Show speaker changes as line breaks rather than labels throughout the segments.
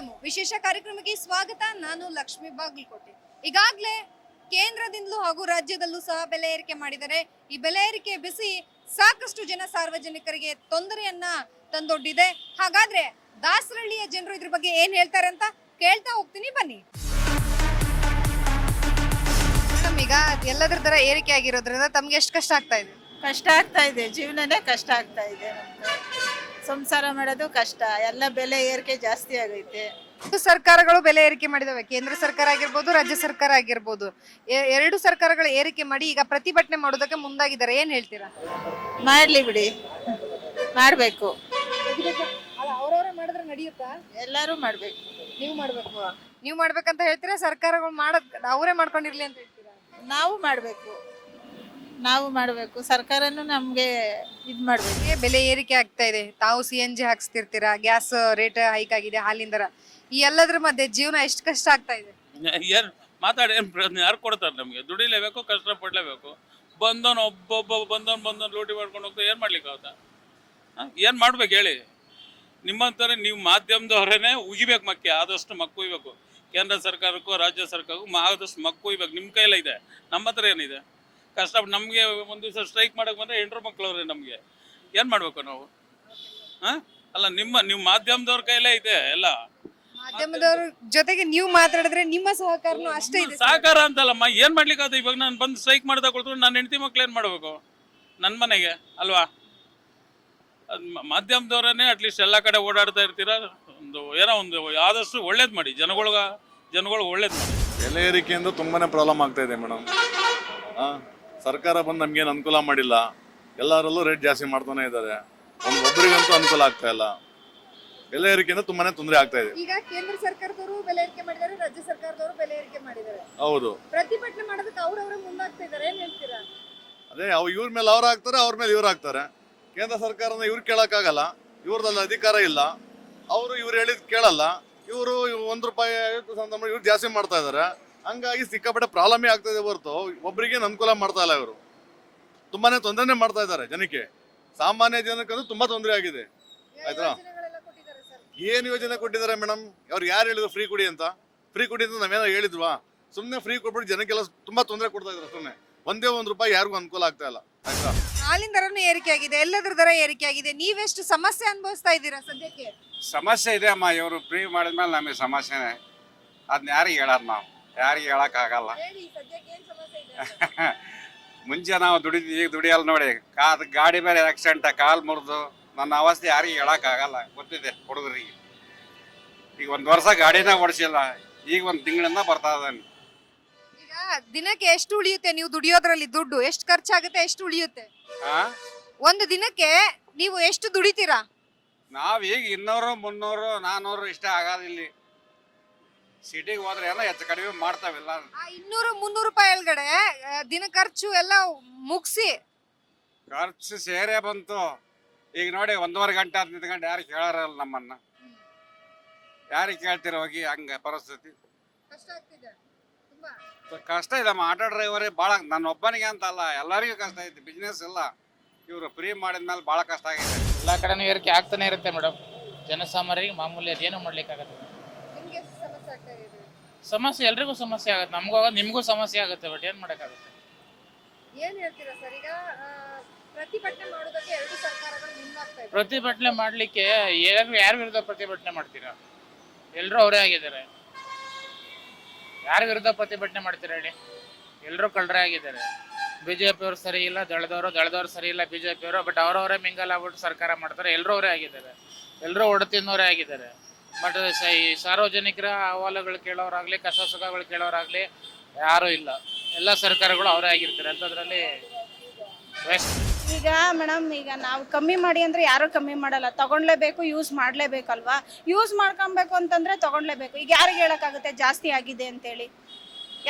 ಒಲಮು ವಿಶೇಷ ಕಾರ್ಯಕ್ರಮಕ್ಕೆ ಸ್ವಾಗತ. ನಾನು ಲಕ್ಷ್ಮಿ ಬಾಗಲಕೋಟೆ. ಈಗಾಗಲೇ ಕೇಂದ್ರದಿಂದಲೂ ಹಾಗೂ ರಾಜ್ಯದಲ್ಲೂ ಸಹ ಬೆಲೆ ಏರಿಕೆ ಮಾಡಿದರೆ ಈ ಬೆಲೆ ಏರಿಕೆ ಬಿಸಿ ಸಾಕಷ್ಟು ಜನ ಸಾರ್ವಜನಿಕರಿಗೆ ತೊಂದರೆಯನ್ನ ತಂದೊಡ್ಡಿದೆ. ಹಾಗಾದ್ರೆ ದಾಸರಳ್ಳಿಯ ಜನರು ಇದ್ರ ಬಗ್ಗೆ ಏನ್ ಹೇಳ್ತಾರೆ ಅಂತ ಕೇಳ್ತಾ ಹೋಗ್ತೀನಿ. ಬನ್ನಿ. ಈಗ ಎಲ್ಲದರ ತರ ಏರಿಕೆ ಆಗಿರೋದ್ರಿಂದ ತಮ್ಗೆ ಎಷ್ಟು ಕಷ್ಟ ಆಗ್ತಾ ಇದೆ?
ಕಷ್ಟ ಆಗ್ತಾ ಇದೆ. ಜೀವನನೇ ಕಷ್ಟ ಆಗ್ತಾ ಇದೆ ನಮ್ಗೆ. ಸಂಸಾರ ಮಾಡೋದು ಕಷ್ಟ. ಎಲ್ಲ ಬೆಲೆ ಏರಿಕೆ ಜಾಸ್ತಿ ಆಗೈತೆ.
ಸರ್ಕಾರಗಳು ಬೆಲೆ ಏರಿಕೆ ಮಾಡಿದವೆ. ಕೇಂದ್ರ ಸರ್ಕಾರ ಆಗಿರ್ಬೋದು ರಾಜ್ಯ ಸರ್ಕಾರ ಆಗಿರ್ಬೋದು. ಎ- ಎರಡು ಸರ್ಕಾರಗಳು ಏರಿಕೆ ಮಾಡಿ ಈಗ ಪ್ರತಿಭಟನೆ ಮಾಡೋದಕ್ಕೆ ಮುಂದಾಗಿದ್ದಾರೆ. ಏನ್ ಹೇಳ್ತೀರಾ?
ಮಾಡ್ಲಿ ಬಿಡಿ. ಮಾಡಬೇಕು.
ಅವ್ರವ್ರೇ ಮಾಡಿದ್ರೆ ನಡೆಯುತ್ತಾ?
ಎಲ್ಲರೂ ಮಾಡಬೇಕು.
ನೀವು ಮಾಡ್ಬೇಕು. ನೀವು ಮಾಡ್ಬೇಕಂತ ಹೇಳ್ತೀರಾ? ಸರ್ಕಾರಗಳು ಮಾಡದ್ ಅವರೇ ಮಾಡ್ಕೊಂಡಿರ್ಲಿ ಅಂತ ಹೇಳ್ತೀರಾ?
ನಾವು ಮಾಡಬೇಕು. ನಾವು ಮಾಡಬೇಕು. ಸರ್ಕಾರನೂ ನಮಗೆ ಇದು ಮಾಡಬೇಕು.
ಬೆಲೆ ಏರಿಕೆ ಆಗ್ತಾ ಇದೆ. ತಾವು ಸಿ ಎನ್ ಜಿ ಹಾಕ್ಸ್ತಿರ್ತೀರಾ? ಗ್ಯಾಸ್ ರೇಟ್ ಹೈಕ್ ಆಗಿದೆ ಹಾಲಿನ ದರ ಈ ಎಲ್ಲದ್ರ ಮಧ್ಯೆ ಜೀವನ ಎಷ್ಟು ಕಷ್ಟ ಆಗ್ತಾ ಇದೆ?
ಏನು ಮಾತಾಡಿ ಏನು ಪ್ರಯೋಜನ? ಯಾರು ಕೊಡ್ತಾರೆ ನಮಗೆ? ದುಡಿಲೇಬೇಕು ಕಷ್ಟಪಡಲೇಬೇಕು ಬಂದವನು ಒಬ್ಬೊಬ್ಬ ಬಂದವನು ಬಂದವನು ಲೂಟಿ ಮಾಡ್ಕೊಂಡು ಹೋಗ್ತಾ ಏನು ಮಾಡ್ಲಿಕ್ಕಾಗುತ್ತಾ ಏನು ಮಾಡ್ಬೇಕು ಹೇಳಿ? ನಿಮ್ಮಂತಾರೆ ನೀವು ಮಾಧ್ಯಮದವರೇ ಉಗಿಬೇಕು ಮಕ್ಕೆ ಆದಷ್ಟು ಮಕ್ಕು ಉಯ್ಬೇಕು ಕೇಂದ್ರ ಸರ್ಕಾರಕ್ಕೂ ರಾಜ್ಯ ಸರ್ಕಾರಕ್ಕೂ ಮ- ಆದಷ್ಟು ಮಕ್ಕು ಉಯ್ಬೇಕು ನಿಮ್ಮ ಕೈಲೇ ಇದೆ. ನಮ್ಮ ಹತ್ರ ಏನಿದೆ? ಕಷ್ಟಪಟ್ಟು ನಮಗೆ ಒಂದು ದಿವಸ ಸ್ಟ್ರೈಕ್ ಮಾಡಕ್ಕೆ ಬಂದರೆ ಹೆಂಡ್ರು ಮಕ್ಕಳವ್ರೆ ನಮಗೆ. ಏನು ಮಾಡಬೇಕು ನಾವು? ಹಾಂ? ಅಲ್ಲ ನಿಮ್ಮ ನಿಮ್ಮ ಮಾಧ್ಯಮದವ್ರ ಕೈಲೇ ಇದೆ ಎಲ್ಲ.
ಮಾಧ್ಯಮದವ್ರ ಜೊತೆಗೆ ನೀವು ಮಾತಾಡಿದ್ರೆ ನಿಮ್ಮ ಸಹಕಾರ ಅಷ್ಟೇ ಇದೆ.
ಸಹಕಾರ ಅಂತಲ್ಲಮ್ಮ ಏನ್ ಮಾಡ್ಲಿಕ್ಕೆ ಆಗುತ್ತೆ ಇವಾಗ ನಾನು ಬಂದು ಸ್ಟ್ರೈಕ್ ಮಾಡ್ದಾಗ ಕೊಡ್ತು ನನ್ನ ಹೆಂಡತಿ ಮಕ್ಳು ಏನ್ ಮಾಡ್ಬೇಕು? ನನ್ನ ಮನೆಗೆ ಅಲ್ವಾ? ಅದ್ ಮ- ಮಾಧ್ಯಮದವರನ್ನೇ ಅಟ್ಲೀಸ್ಟ್ ಎಲ್ಲ ಕಡೆ ಓಡಾಡ್ತಾ ಇರ್ತೀರಾ? ಒಂದು ಏನೋ ಒಂದು ಆದಷ್ಟು ಒಳ್ಳೇದು ಮಾಡಿ. ಜನಗಳ್ಗ ಜನಗಳಿಗೆ ಒಳ್ಳೇದು ಮಾಡಿ.
ಬೆಲೆ ಏರಿಕೆಯಿಂದ ತುಂಬಾನೇ ಪ್ರಾಬ್ಲಮ್ ಆಗ್ತಾ ಇದೆ ಮೇಡಮ್. ಸರ್ಕಾರ ಬಂದು ನಮ್ಗೇನು ಅನುಕೂಲ ಮಾಡಿಲ್ಲ ಎಲ್ಲರಲ್ಲೂ ರೇಟ್ ಜಾಸ್ತಿ ಮಾಡ್ತಾನೆ ಇದ್ದಾರೆ. ಒಂದು ಒಬ್ಬರಿಗಂತೂ ಅನುಕೂಲ ಆಗ್ತಾ ಇಲ್ಲ. ಬೆಲೆ ಏರಿಕೆಯಿಂದ ತುಂಬಾನೇ ತೊಂದರೆ ಆಗ್ತಾ ಇದೆ.
ಈಗ ಕೇಂದ್ರ ಸರ್ಕಾರದವರು ಬೆಲೆ ಏರಿಕೆ ಮಾಡಿದ್ದಾರೆ ರಾಜ್ಯ ಸರ್ಕಾರದವರು ಬೆಲೆ ಏರಿಕೆ ಮಾಡಿದ್ದಾರೆ.
ಹೌದು.
ಪ್ರತಿಭಟನೆ ಮಾಡೋದಕ್ಕೆ ಅವ್ರವ್ರೆ ಮುಂದಾಗ್ತಿದ್ದಾರೆ ಏನ್ ಹೇಳ್ತೀರಾ?
ಅದೇ ಅವ್ರು ಇವ್ರ ಮೇಲೆ ಅವ್ರು ಹಾಕ್ತಾರೆ ಅವ್ರ ಮೇಲೆ ಇವ್ರು ಹಾಕ್ತಾರೆ. ಕೇಂದ್ರ ಸರ್ಕಾರನ ಇವ್ರು ಕೇಳಕ್ಕಾಗಲ್ಲ ಇವ್ರದಲ್ಲಿ ಅಧಿಕಾರ ಇಲ್ಲ. ಅವರು ಇವ್ರು ಹೇಳಿದ್ ಕೇಳಲ್ಲ. ಇವರು ಒಂದ್ ರೂಪಾಯಿ ಐವತ್ತು ಸಂತ ಇವ್ರು ಜಾಸ್ತಿ ಮಾಡ್ತಾ ಇದಾರೆ ಹಂಗಾಗಿ ಸಿಕ್ಕಾಪಟ್ಟೆ ಪ್ರಾಬ್ಲಮೇ ಆಗ್ತಾ ಇದೆ ಹೊರತು. ಒಬ್ಬರಿಗೆ ಅನುಕೂಲ ಮಾಡ್ತಾ ಇಲ್ಲ ಇವರು. ತುಂಬಾನೇ ತೊಂದರೆ ಮಾಡ್ತಾ ಇದ್ದಾರೆ ಜನಕ್ಕೆ. ಸಾಮಾನ್ಯ ಜನಕ್ಕಂತೂ ತುಂಬಾ ತೊಂದರೆ ಆಗಿದೆ. ಆಯ್ತಾ?
ಏನು
ಏನ್ ಯೋಜನೆ ಕೊಟ್ಟಿದ್ದಾರೆ ಮೇಡಮ್? ಅವ್ರು ಯಾರು ಹೇಳಿದ್ರು ಫ್ರೀ ಕೊಡಿ ಅಂತ? ಫ್ರೀ ಕೊಡಿ ಅಂತ ನಾವೇನೋ ಹೇಳಿದ್ವಾ? ಸುಮ್ಮನೆ ಫ್ರೀ ಕೊಟ್ಬಿಟ್ಟು ಜನಕ್ಕೆಲ್ಲ ತುಂಬಾ ತೊಂದರೆ ಕೊಡ್ತಾ ಇದ್ದಾರೆ ಸುಮ್ಮನೆ ಒಂದೇ ಒಂದ್ ರೂಪಾಯಿ ಯಾರಿಗೂ ಅನುಕೂಲ ಆಗ್ತಾ ಇಲ್ಲ. ಆಯ್ತಾ?
ಹಾಲಿನ ದರನು ಏರಿಕೆ ಆಗಿದೆ ಎಲ್ಲದ್ರ ದರ ಏರಿಕೆ ಆಗಿದೆ ನೀವೆಷ್ಟು ಸಮಸ್ಯೆ ಅನುಭವಿಸ್ತಾ ಇದ್ದೀರಾ ಸದ್ಯಕ್ಕೆ?
ಸಮಸ್ಯೆ ಇದೆ ಅಮ್ಮ. ಇವರು ಫ್ರೀ ಮಾಡಿದ್ಮೇಲೆ ನಮಗೆ ಸಮಸ್ಯೆನೇ. ಅದನ್ನ ಯಾರಿಗೆ ಹೇಳೋದು ನಾವು? ಯಾರಿಗೆ ಹೇಳೋಕ್ಕಾಗಲ್ಲ
ಆಗಲ್ಲ. ಸದ್ಯಕ್ಕೆ ಏನ್ ಸಮಸ್ಯೆ ಇದೆ?
ಮುಂಚೆ ನಾವು ದುಡಿದ್ವಿ ಈಗ ದುಡಿಯಲ್ಲ ನೋಡಿ. ಕಾ ಗಾಡಿ ಮೇಲೆ ಆಕ್ಸಿಡೆಂಟ್ ಕಾಲು ಮುರಿದು ನನ್ನ ಅವಸ್ಥೆ ಯಾರಿಗೆ ಆಗಲ್ಲ. ಗೊತ್ತಿದೆ ಹುಡುಗರಿಗೆ. ಈಗ ಒಂದು ವರ್ಷ ಗಾಡಿನ ಓಡಿಸಿಲ್ಲ. ಈಗ ಒಂದು ತಿಂಗಳಿಂದ ಬರ್ತಾ ಇದ್ದಾನೆ.
ಈಗ ದಿನಕ್ಕೆ ಎಷ್ಟು ಉಳಿಯುತ್ತೆ? ನೀವು ದುಡಿಯೋದ್ರಲ್ಲಿ ದುಡ್ಡು ಎಷ್ಟು ಖರ್ಚಾಗುತ್ತೆ ಎಷ್ಟು ಉಳಿಯುತ್ತೆ?
ಆ?
ಒಂದು ದಿನಕ್ಕೆ ನೀವು ಎಷ್ಟು ದುಡಿತೀರಾ?
ನಾವು ಈಗ ಇನ್ನೂರು ಮುನ್ನೂರು ನಾನ್ನೂರು ಇಷ್ಟ ಆಗೋದು ಇಲ್ಲಿ ಸಿಟಿಗೆ ಹೋದ್ರೆ ಎಲ್ಲ ಹೆಚ್ಚು ಕಡಿಮೆ ಮಾಡ್ತಾವಿಲ್ಲ.
ಆ ಇನ್ನೂರು ಮುನ್ನೂರು ರೂಪಾಯಿ ಒಳಗಡೆ ಆ, ದಿನ ಖರ್ಚು ಎಲ್ಲ ಮುಗಿಸಿ.
ಖರ್ಚು ಸೇರೇ ಬಂತು. ಈಗ ನೋಡಿ ಒಂದೂವರೆ ಗಂಟೆ ಆದ್ ನಿಂತ್ಕೊಂಡು ಯಾರು ಕೇಳಾರಲ್ಲ ನಮ್ಮನ್ನ. ಯಾರಿಗೆ ಕೇಳ್ತೀರ ಹೋಗಿ ಹಂಗೆ ಪರಿಸ್ಥಿತಿ.
ಕಷ್ಟ ಆಗ್ತಿದೆ ತುಂಬಾ.
ಕಷ್ಟ ಇದಮ್ಮ ಆಟೋ ಡ್ರೈವರೇ ಭಾಳ ನನ್ನ ಒಬ್ಬನಿಗೆ ಅಂತ ಅಲ್ಲ ಎಲ್ಲರಿಗೂ ಕಷ್ಟ ಐತಿ. ಬಿಸ್ನೆಸ್ ಇಲ್ಲ. ಇವರು ಫ್ರೀ ಮಾಡಿದ್ಮೇಲೆ ಭಾಳ ಕಷ್ಟ ಆಗಿದೆ.
ಎಲ್ಲ ಕಡೆನೂ ಏರಿಕೆ ಆಗ್ತಾನೆ ಇರುತ್ತೆ ಮೇಡಮ್. ಜನಸಾಮಾನ್ಯರಿಗೆ ಮಾಮೂಲಿ ಅದೇನು ಮಾಡ್ಲಿಕ್ಕಾಗತ್ತೆ
ನಿಮ್ಗೆ ಎಷ್ಟು ಸಮಸ್ಯೆ ಆಗ್ತಾ ಇದೆ
ಸಮಸ್ಯೆ ಎಲ್ರಿಗೂ ಸಮಸ್ಯೆ ಆಗುತ್ತೆ. ನಮಗೂ ಆಗ ನಿಮಗೂ ಸಮಸ್ಯೆ ಆಗುತ್ತೆ ಬಟ್ ಏನು ಮಾಡೋಕ್ಕಾಗುತ್ತೆ?
ಏನ್ ಹೇಳ್ತೀರಾ ಸರ್? ಈಗ ಆ, ಪ್ರತಿಭಟನೆ ಮಾಡೋದಕ್ಕೆ ಎರಡು ಸರ್ಕಾರಗಳು ಮುಂದಾಗ್ತಾ
ಪ್ರತಿಭಟನೆ ಮಾಡಲಿಕ್ಕೆ ಯಾರು ಯಾರ ವಿರುದ್ಧ ಪ್ರತಿಭಟನೆ ಮಾಡ್ತೀರಾ? ಎಲ್ಲರೂ ಅವರೇ ಆಗಿದ್ದಾರೆ. ಯಾರ ವಿರುದ್ಧ ಪ್ರತಿಭಟನೆ ಮಾಡ್ತೀರಾ ಹೇಳಿ? ಎಲ್ಲರೂ ಕಳ್ಳರೇ ಆಗಿದ್ದಾರೆ. ಬಿ ಜೆ ಪಿಯವರು ಸರಿ ಇಲ್ಲ ದಳದವರು ದಳದವರು ಸರಿ ಇಲ್ಲ ಬಿ ಜೆ ಪಿಯವರು ಬಟ್ ಅವರವರೇ ಮಿಂಗಲ್ ಆಗ್ಬಿಟ್ಟು ಸರ್ಕಾರ ಮಾಡ್ತಾರೆ. ಎಲ್ಲರೂ ಅವರೇ ಆಗಿದ್ದಾರೆ. ಎಲ್ಲರೂ ಒಡತಿನವರೇ ಆಗಿದ್ದಾರೆ. ಬಟ್ ಈ ಸಾರ್ವಜನಿಕರ ಅಹವಾಲುಗಳು ಕೇಳೋರಾಗಲಿ ಕಸ ಸುಖಗಳು ಕೇಳೋರಾಗಲಿ ಯಾರೂ ಇಲ್ಲ. ಎಲ್ಲ ಸರ್ಕಾರಗಳು ಅವರೇ ಆಗಿರ್ತಾರೆ. ಅಂಥದ್ರಲ್ಲಿ ವೆಸ್ಟ್
ಈಗ ಮೇಡಮ್ ಈಗ ನಾವು ಕಮ್ಮಿ ಮಾಡಿ ಅಂದ್ರೆ ಯಾರು ಕಮ್ಮಿ ಮಾಡಲ್ಲ. ತಗೊಳ್ಲೇಬೇಕು ಯೂಸ್ ಮಾಡ್ಲೇಬೇಕಲ್ವಾ? ಯೂಸ್ ಮಾಡ್ಕೊಬೇಕು ಅಂತಂದ್ರೆ ತಗೊಳ್ಲೇಬೇಕು ಈಗ ಯಾರಿಗೆ ಹೇಳಕ್ಕಾಗುತ್ತೆ? ಜಾಸ್ತಿ ಆಗಿದೆ ಅಂತೇಳಿ.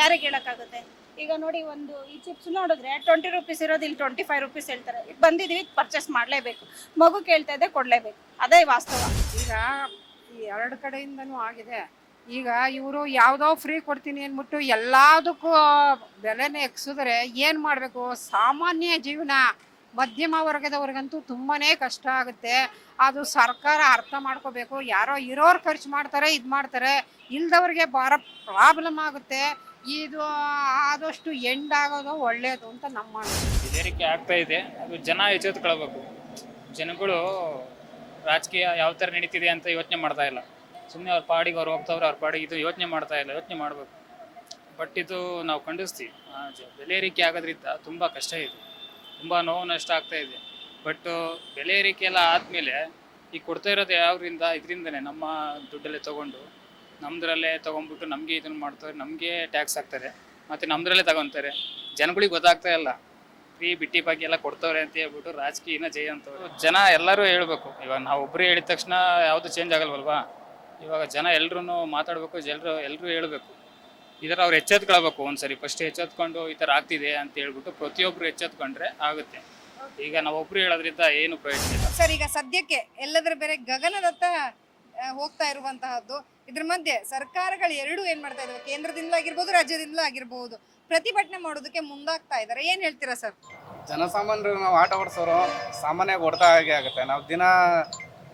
ಯಾರಿಗೆ ಹೇಳಕ್ಕಾಗುತ್ತೆ? ಈಗ ನೋಡಿ ಒಂದು ಈ ಚಿಪ್ಸ್ ನೋಡಿದ್ರೆ ಟ್ವೆಂಟಿ ರುಪೀಸ್ ಇರೋದು ಇಲ್ಲಿ ಟ್ವೆಂಟಿ ಫೈವ್ ರುಪೀಸ್ ಹೇಳ್ತಾರೆ. ಈಗ ಬಂದಿದೀವಿ ಪರ್ಚೇಸ್ ಮಾಡಲೇಬೇಕು. ಮಗು ಕೇಳ್ತಾ ಇದೆ ಕೊಡಲೇಬೇಕು. ಅದೇ ವಾಸ್ತವ.
ಈಗ ಎರಡು ಕಡೆಯಿಂದನೂ ಆಗಿದೆ. ಈಗ ಇವರು ಯಾವುದೋ ಫ್ರೀ ಕೊಡ್ತೀನಿ ಅಂದ್ಬಿಟ್ಟು ಎಲ್ಲದಕ್ಕೂ ಬೆಲೆನೇ ಎಕ್ಸಿದ್ರೆ ಏನು ಮಾಡಬೇಕು? ಸಾಮಾನ್ಯ ಜೀವನ ಮಧ್ಯಮ ವರ್ಗದವ್ರಿಗಂತೂ ತುಂಬಾನೇ ಕಷ್ಟ ಆಗುತ್ತೆ. ಅದು ಸರ್ಕಾರ ಅರ್ಥ ಮಾಡ್ಕೋಬೇಕು. ಯಾರೋ ಇರೋರು ಖರ್ಚು ಮಾಡ್ತಾರೆ, ಇದು ಮಾಡ್ತಾರೆ. ಇಲ್ದವ್ರಿಗೆ ಭಾಳ ಪ್ರಾಬ್ಲಮ್ ಆಗುತ್ತೆ. ಇದು ಆದಷ್ಟು ಎಂಡ್ ಆಗೋದು ಒಳ್ಳೆಯದು ಅಂತ ನಮ್ಮ
ರೀತಿ ಆಗ್ತಾ ಇದೆ. ಜನ ಎಚ್ಚೆತ್ಕೊಳ್ಬೇಕು ಜನಗಳು ರಾಜಕೀಯ ಯಾವ ಥರ ನಡೀತಿದೆ ಅಂತ ಯೋಚನೆ ಮಾಡ್ತಾ ಇಲ್ಲ. ಸುಮ್ಮನೆ ಅವ್ರ ಪಾಡಿಗೆ ಅವ್ರು ಹೋಗ್ತಾವ್ರೆ, ಅವ್ರ ಪಾಡಿಗೆ ಇದು ಯೋಚನೆ ಮಾಡ್ತಾ ಇಲ್ಲ, ಯೋಚನೆ ಮಾಡಬೇಕು. ಬಟ್ ಇದು ನಾವು ಖಂಡಿಸ್ತೀವಿ. ಬೆಲೆ ಏರಿಕೆ ಆಗೋದ್ರಿಂದ ತುಂಬ ಕಷ್ಟ ಇದೆ. ತುಂಬ ನೋವು ನಷ್ಟ ಆಗ್ತಾ ಇದೆ. ಬಟ್ ಬೆಲೆ ಏರಿಕೆ ಎಲ್ಲ ಆದಮೇಲೆ ಈಗ ಕೊಡ್ತಾ ಇರೋದು ಯಾವ್ರಿಂದ? ಇದರಿಂದನೇ ನಮ್ಮ ದುಡ್ಡಲ್ಲೇ ತೊಗೊಂಡು ನಮ್ಮದ್ರಲ್ಲೇ ತೊಗೊಂಡ್ಬಿಟ್ಟು ನಮಗೆ ಇದನ್ನು ಮಾಡ್ತಾರೆ, ನಮಗೆ ಟ್ಯಾಕ್ಸ್ ಹಾಕ್ತಾರೆ. ಮತ್ತು ನಮ್ಮದ್ರಲ್ಲೇ ತಗೊತಾರೆ. ಜನಗಳಿಗೆ ಗೊತ್ತಾಗ್ತಾ ಇಲ್ಲ. ಫ್ರೀ ಬಿಟ್ಟಿ ಬಗ್ಗೆ ಎಲ್ಲ ಕೊಡ್ತವ್ರೆ ಅಂತ ಹೇಳ್ಬಿಟ್ಟು ರಾಜಕೀಯನ ಜಯ ಅಂತವ್ರು ಜನ ಎಲ್ಲರೂ ಹೇಳ್ಬೇಕು. ಇವಾಗ ನಾವು ಒಬ್ರು ಹೇಳಿದ ತಕ್ಷಣ ಯಾವುದು ಚೇಂಜ್ ಆಗಲ್ವಲ್ವಾ? ಇವಾಗ ಜನ ಎಲ್ಲರೂ ಮಾತಾಡಬೇಕು ಎಲ್ಲರೂ ಎಲ್ಲರೂ ಹೇಳ್ಬೇಕು. ಇದರ ಅವ್ರು ಎಚ್ಚೆತ್ಕೊಳ್ಬೇಕು ಒಂದ್ಸರಿ. ಫಸ್ಟ್ ಎಚ್ಚೆತ್ಕೊಂಡು ಈ ಥರ ಆಗ್ತಿದೆ ಅಂತ ಹೇಳ್ಬಿಟ್ಟು ಪ್ರತಿಯೊಬ್ಬರು ಎಚ್ಚೆತ್ಕೊಂಡ್ರೆ ಆಗುತ್ತೆ. ಈಗ ನಾವೊಬ್ರು ಹೇಳೋದ್ರಿಂದ ಏನು ಪ್ರಯೋಜನ
ಸರ್, ಈಗ ಸದ್ಯಕ್ಕೆ ಎಲ್ಲದರ ಬೇರೆ ಗಗನದತ್ತ ಹೋಗ್ತಾ ಇರುವಂತಹದ್ದು. ಇದ್ರ ಮಧ್ಯೆ ಸರ್ಕಾರಗಳು ಎರಡೂ ಏನು ಮಾಡ್ತಾ ಇದಾವೆ? ಕೇಂದ್ರದಿಂದಲೂ ಆಗಿರ್ಬೋದು, ರಾಜ್ಯದಿಂದಲೂ ಆಗಿರ್ಬೋದು. ಪ್ರತಿಭಟನೆ ಮಾಡೋದಕ್ಕೆ ಮುಂದಾಗ್ತಾ ಇದ್ದಾರೆ ಏನು ಹೇಳ್ತೀರಾ ಸರ್?
ಜನಸಾಮಾನ್ಯರು ನಾವು ಆಟ ಓಡಿಸೋರು ಸಾಮಾನ್ಯವಾಗಿ ಹೊಡೆತ ಹಾಗೆ ಆಗುತ್ತೆ. ನಾವು ದಿನ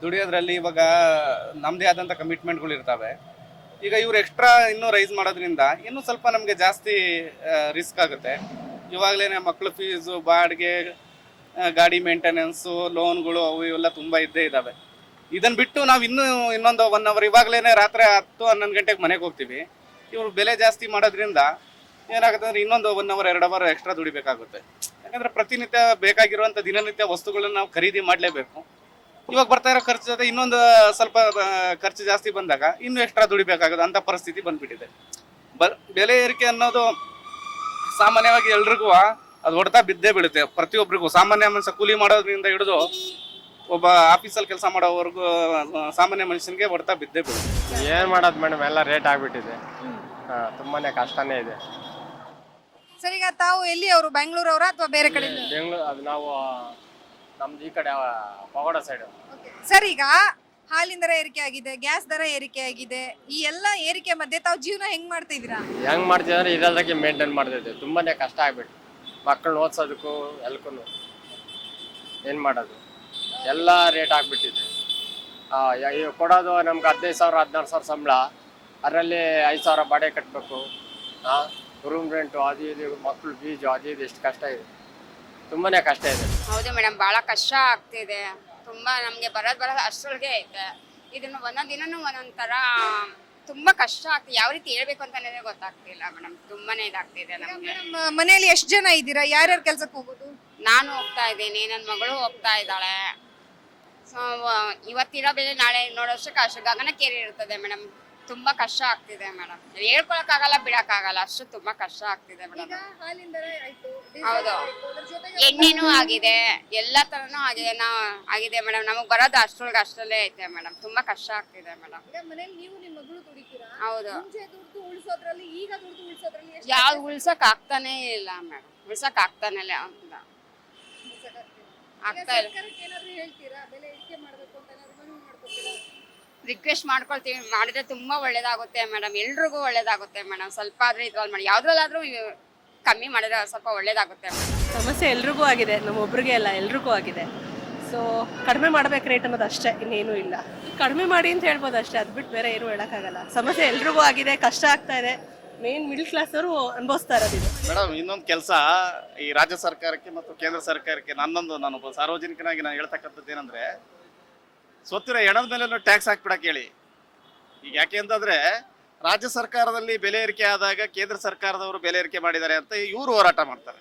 ದುಡಿಯೋದ್ರಲ್ಲಿ ಇವಾಗ ನಮ್ಮದೇ ಆದಂಥ ಕಮಿಟ್ಮೆಂಟ್ಗಳು ಇರ್ತವೆ. ಈಗ ಇವ್ರು ಎಕ್ಸ್ಟ್ರಾ ಇನ್ನೂ ರೈಸ್ ಮಾಡೋದ್ರಿಂದ ಇನ್ನೂ ಸ್ವಲ್ಪ ನಮಗೆ ಜಾಸ್ತಿ ರಿಸ್ಕ್ ಆಗುತ್ತೆ. ಇವಾಗಲೇ ಮಕ್ಕಳು ಫೀಸು ಬಾಡಿಗೆ ಗಾಡಿ ಮೇಂಟೆನೆನ್ಸು ಲೋನ್ಗಳು ಅವು ಇವೆಲ್ಲ ತುಂಬ ಇದ್ದೇ ಇದ್ದಾವೆ ಇದನ್ನು ಬಿಟ್ಟು ನಾವು ಇನ್ನೂ ಇನ್ನೊಂದು ಒನ್ ಅವರ್ ಇವಾಗಲೇ ರಾತ್ರಿ ಹತ್ತು ಹನ್ನೊಂದು ಗಂಟೆಗೆ ಮನೆಗೆ ಹೋಗ್ತೀವಿ. ಇವರು ಬೆಲೆ ಜಾಸ್ತಿ ಮಾಡೋದ್ರಿಂದ ಏನಾಗುತ್ತೆ ಅಂದ್ರೆ ಇನ್ನೊಂದು ಒನ್ ಅವರ್ ಎರಡು ಅವರ್ ಎಕ್ಸ್ಟ್ರಾ ದುಡಿಬೇಕಾಗುತ್ತೆ. ಯಾಕಂದ್ರೆ ಪ್ರತಿನಿತ್ಯ ಬೇಕಾಗಿರುವಂಥ ದಿನನಿತ್ಯ ವಸ್ತುಗಳನ್ನ ನಾವು ಖರೀದಿ ಮಾಡಲೇಬೇಕು. ಇವಾಗ ಬರ್ತಾ ಇರೋ ಖರ್ಚು ಜೊತೆ ಇನ್ನೊಂದು ಸ್ವಲ್ಪ ಖರ್ಚು ಜಾಸ್ತಿ ಬಂದಾಗ ಇನ್ನೂ ಎಕ್ಸ್ಟ್ರಾ ದುಡಿಬೇಕಾಗುತ್ತೆ. ಅಂತ ಪರಿಸ್ಥಿತಿ ಬಂದ್ಬಿಟ್ಟಿದೆ. ಬೆಲೆ ಏರಿಕೆ ಅನ್ನೋದು ಸಾಮಾನ್ಯವಾಗಿ ಎಲ್ರಿಗೂ ಅದು ಹೊಡೆತ ಬಿದ್ದೇ ಬೀಳುತ್ತೆ. ಪ್ರತಿಯೊಬ್ಬರಿಗೂ ಸಾಮಾನ್ಯ ಮನುಷ್ಯ ಕೂಲಿ ಮಾಡೋದ್ರಿಂದ ಹಿಡಿದು ಒಬ್ಬ ಆಫೀಸಲ್ಲಿ ಕೆಲಸ ಮಾಡೋವರೆಗೂ ಸಾಮಾನ್ಯ ಮನುಷ್ಯನಿಗೆ ಹೊಡೆತ ಬಿದ್ದೇ ಬಿಡುತ್ತೆ.
ಏನು ಮಾಡೋದು ಮೇಡಮ್? ಎಲ್ಲ ರೇಟ್ ಆಗಿಬಿಟ್ಟಿದೆ. ತುಂಬಾನೇ ಕಷ್ಟನೇ ಇದೆ.
ಸರ್ ಈಗ ತಾವು ಎಲ್ಲಿ ಅವರು ಬೆಂಗಳೂರವರ ಅಥವಾ ಬೇರೆ ಕಡೆ?
ಬೆಂಗಳೂರು ಅದು ನಾವು ನಮ್ದು ಈ ಕಡೆ ಪಗೋಡ ಸೈಡ್
ಸರ್ ಈಗ ಹಾಲಿನ ದರ ಏರಿಕೆ ಆಗಿದೆ ಗ್ಯಾಸ್ ದರ ಏರಿಕೆ ಆಗಿದೆ ಈ ಎಲ್ಲ ಏರಿಕೆ ಮಧ್ಯೆ ತಾವು ಜೀವನ ಹೆಂಗ್ ಮಾಡ್ತಾ ಇದ್ದೀರಾ?
ಹೆಂಗ್ ಮಾಡ್ತೀವಿ ಅಂದ್ರೆ ಇದೆಲ್ಲದಕ್ಕೆ ಮೇಂಟೈನ್ ಮಾಡ್ತಿದ್ದೆ ತುಂಬಾನೇ ಕಷ್ಟ ಆಗ್ಬಿಟ್ಟು. ಮಕ್ಕಳನ್ನ ಓದ್ಸೋದಕ್ಕೂ ಎಲ್ಕೂ ಏನ್ ಮಾಡೋದು? ಎಲ್ಲ ರೇಟ್ ಆಗಿಬಿಟ್ಟಿದೆ. ಕೊಡೋದು ನಮ್ಗೆ ಹದಿನೈದು ಸಾವಿರ ಹದಿನಾರು ಸಾವಿರ ಸಂಬಳ. ಅದರಲ್ಲಿ ಐದು ಸಾವಿರ ಬಾಡಿಗೆ ಕಟ್ಟಬೇಕು ರೂಮ್ ರೆಂಟು ಅದು ಇದು ಮಕ್ಕಳು ಫೀಸು ಅದು ಇದು ಎಷ್ಟು ಕಷ್ಟ ಇದೆ. ತುಂಬಾನೇ ಕಷ್ಟ ಇದೆ.
ಹೌದು ಮೇಡಮ್ ಭಾಳ ಕಷ್ಟ ಆಗ್ತಿದೆ. ತುಂಬ ನಮಗೆ ಬರೋದು ಬರೋದು ಅಷ್ಟರೊಳಗೆ ಐತೆ. ಇದನ್ನು ಒಂದೊಂದು ದಿನನೂ ಒಂದೊಂದು ಥರ ತುಂಬ ಕಷ್ಟ ಆಗ್ತಿದೆ ಯಾವ ರೀತಿ ಹೇಳ್ಬೇಕು ಅಂತಲೇ ಗೊತ್ತಾಗ್ತಿಲ್ಲ ಮೇಡಮ್ ತುಂಬಾನೇ ಇದಾಗ್ತಿದೆ ನಮಗೆ.
ನಮ್ಮ ಮನೆಯಲ್ಲಿ ಎಷ್ಟು ಜನ ಇದ್ದೀರಾ? ಯಾರ್ಯಾರು ಕೆಲ್ಸಕ್ಕೆ ಹೋಗೋದು?
ನಾನು ಹೋಗ್ತಾ ಇದ್ದೀನಿ. ನನ್ನ ಮಗಳು ಹೋಗ್ತಾ ಇದ್ದಾಳೆ. ಇವತ್ತಿರೋ ಬೆಲೆ ನಾಳೆ ನೋಡೋಷ್ಟಕ್ಕೆ ಅಷ್ಟು ಕೇರಿ ಇರ್ತದೆ ಮೇಡಮ್. ತುಂಬಾ ಕಷ್ಟ ಆಗ್ತಿದೆ ಮೇಡಮ್. ಹೇಳ್ಕೊಳಕ್ಕಾಗಲ್ಲ ಬಿಡಕ್ಕಾಗಲ್ಲ ಅಷ್ಟು ತುಂಬಾ ಕಷ್ಟ ಆಗ್ತಿದೆ ಮೇಡಮ್. ಹೌದು. ಎಣ್ಣೆನೂ ಆಗಿದೆ ಎಲ್ಲ ತರನೂ ಆಗಿದೆ ನಾ ಆಗಿದೆ ಮೇಡಮ್. ನಮಗೆ ಬರೋದು ಅಷ್ಟೊಳಗೆ ಅಷ್ಟರಲ್ಲೇ ಐತೆ ಮೇಡಮ್. ತುಂಬಾ ಕಷ್ಟ ಆಗ್ತಿದೆ ಮೇಡಮ್.
ನೀವು
ಹೌದು. ಯಾವ್ದು ಉಳ್ಸಕ್ ಆಗ್ತಾನೆ ಇಲ್ಲ ಮೇಡಮ್. ಉಳ್ಸಕ್ ಆಗ್ತಾನೆ ಇಲ್ಲ ಅಂತ
ಈಗ
ಆಗ್ತಾ ಇಲ್ಲ
ಸರ್ಕಾರಕ್ಕೆ ಏನಾದ್ರು ಹೇಳ್ತೀರಾ ಬೆಲೆ ಇಳಿಕೆ ಮಾಡ್ಬೇಕು ಅಂತ ಏನಾದ್ರು ಮನವಿ ಇಲ್ಲ
ರಿಕ್ವೆಸ್ಟ್ ಮಾಡ್ಕೊಳ್ತೀವಿ. ಮಾಡಿದ್ರೆ ತುಂಬಾ ಒಳ್ಳೇದಾಗುತ್ತೆ ಮೇಡಮ್ ಎಲ್ರಿಗೂ ಒಳ್ಳೇದಾಗುತ್ತೆ ಮೇಡಮ್ ಸ್ವಲ್ಪ ಆದ್ರೆ ಇದ್ರಲ್ಲಿ ಮಾಡಿ. ಯಾವ್ದ್ರಲ್ಲಾದ್ರೂ ಕಮ್ಮಿ ಮಾಡಿದ್ರೆ ಸ್ವಲ್ಪ ಒಳ್ಳೇದಾಗುತ್ತೆ ಮೇಡಮ್
ಸಮಸ್ಯೆ ಎಲ್ರಿಗೂ ಆಗಿದೆ. ನಮ್ಮೊಬ್ರಿಗೆ ಅಲ್ಲ ಎಲ್ರಿಗೂ ಆಗಿದೆ. ಸೊ ಕಡಿಮೆ ಮಾಡ್ಬೇಕು ರೇಟ್ ಅನ್ನೋದು ಅಷ್ಟೇ ಇನ್ನೇನು ಇಲ್ಲ. ಕಡಿಮೆ ಮಾಡಿ ಅಂತ ಹೇಳ್ಬೋದು ಅಷ್ಟೇ. ಅದು ಬಿಟ್ಟು ಬೇರೆ ಏನು ಹೇಳೋಕ್ಕಾಗಲ್ಲ. ಸಮಸ್ಯೆ ಎಲ್ರಿಗೂ ಆಗಿದೆ ಕಷ್ಟ ಆಗ್ತಾ ಇದೆ. ಮೇನ್ ಮಿಡ್ಲ್ ಕ್ಲಾಸ್ ಅವರು ಅನುಭವಿಸ್ತಾ
ಮೇಡಮ್, ಇನ್ನೊಂದು ಕೆಲಸ ಈ ರಾಜ್ಯ ಸರ್ಕಾರಕ್ಕೆ ಮತ್ತು ಕೇಂದ್ರ ಸರ್ಕಾರಕ್ಕೆ ನನ್ನೊಂದು ನಾನೊಬ್ಬ ಸಾರ್ವಜನಿಕನಾಗಿ ನಾನು ಹೇಳ್ತಕ್ಕಂಥದ್ದು ಏನಂದ್ರೆ ಸ್ವತ್ತಿನ ಹೆಣದ ಮೇಲೆ ಟ್ಯಾಕ್ಸ್ ಹಾಕ್ಬಿಡಕ್ಕೆ ಹೇಳಿ. ಈಗ ಯಾಕೆ ಅಂತಂದ್ರೆ, ರಾಜ್ಯ ಸರ್ಕಾರದಲ್ಲಿ ಬೆಲೆ ಏರಿಕೆ ಆದಾಗ ಕೇಂದ್ರ ಸರ್ಕಾರದವರು ಬೆಲೆ ಏರಿಕೆ ಮಾಡಿದ್ದಾರೆ ಅಂತ ಇವರು ಹೋರಾಟ ಮಾಡ್ತಾರೆ.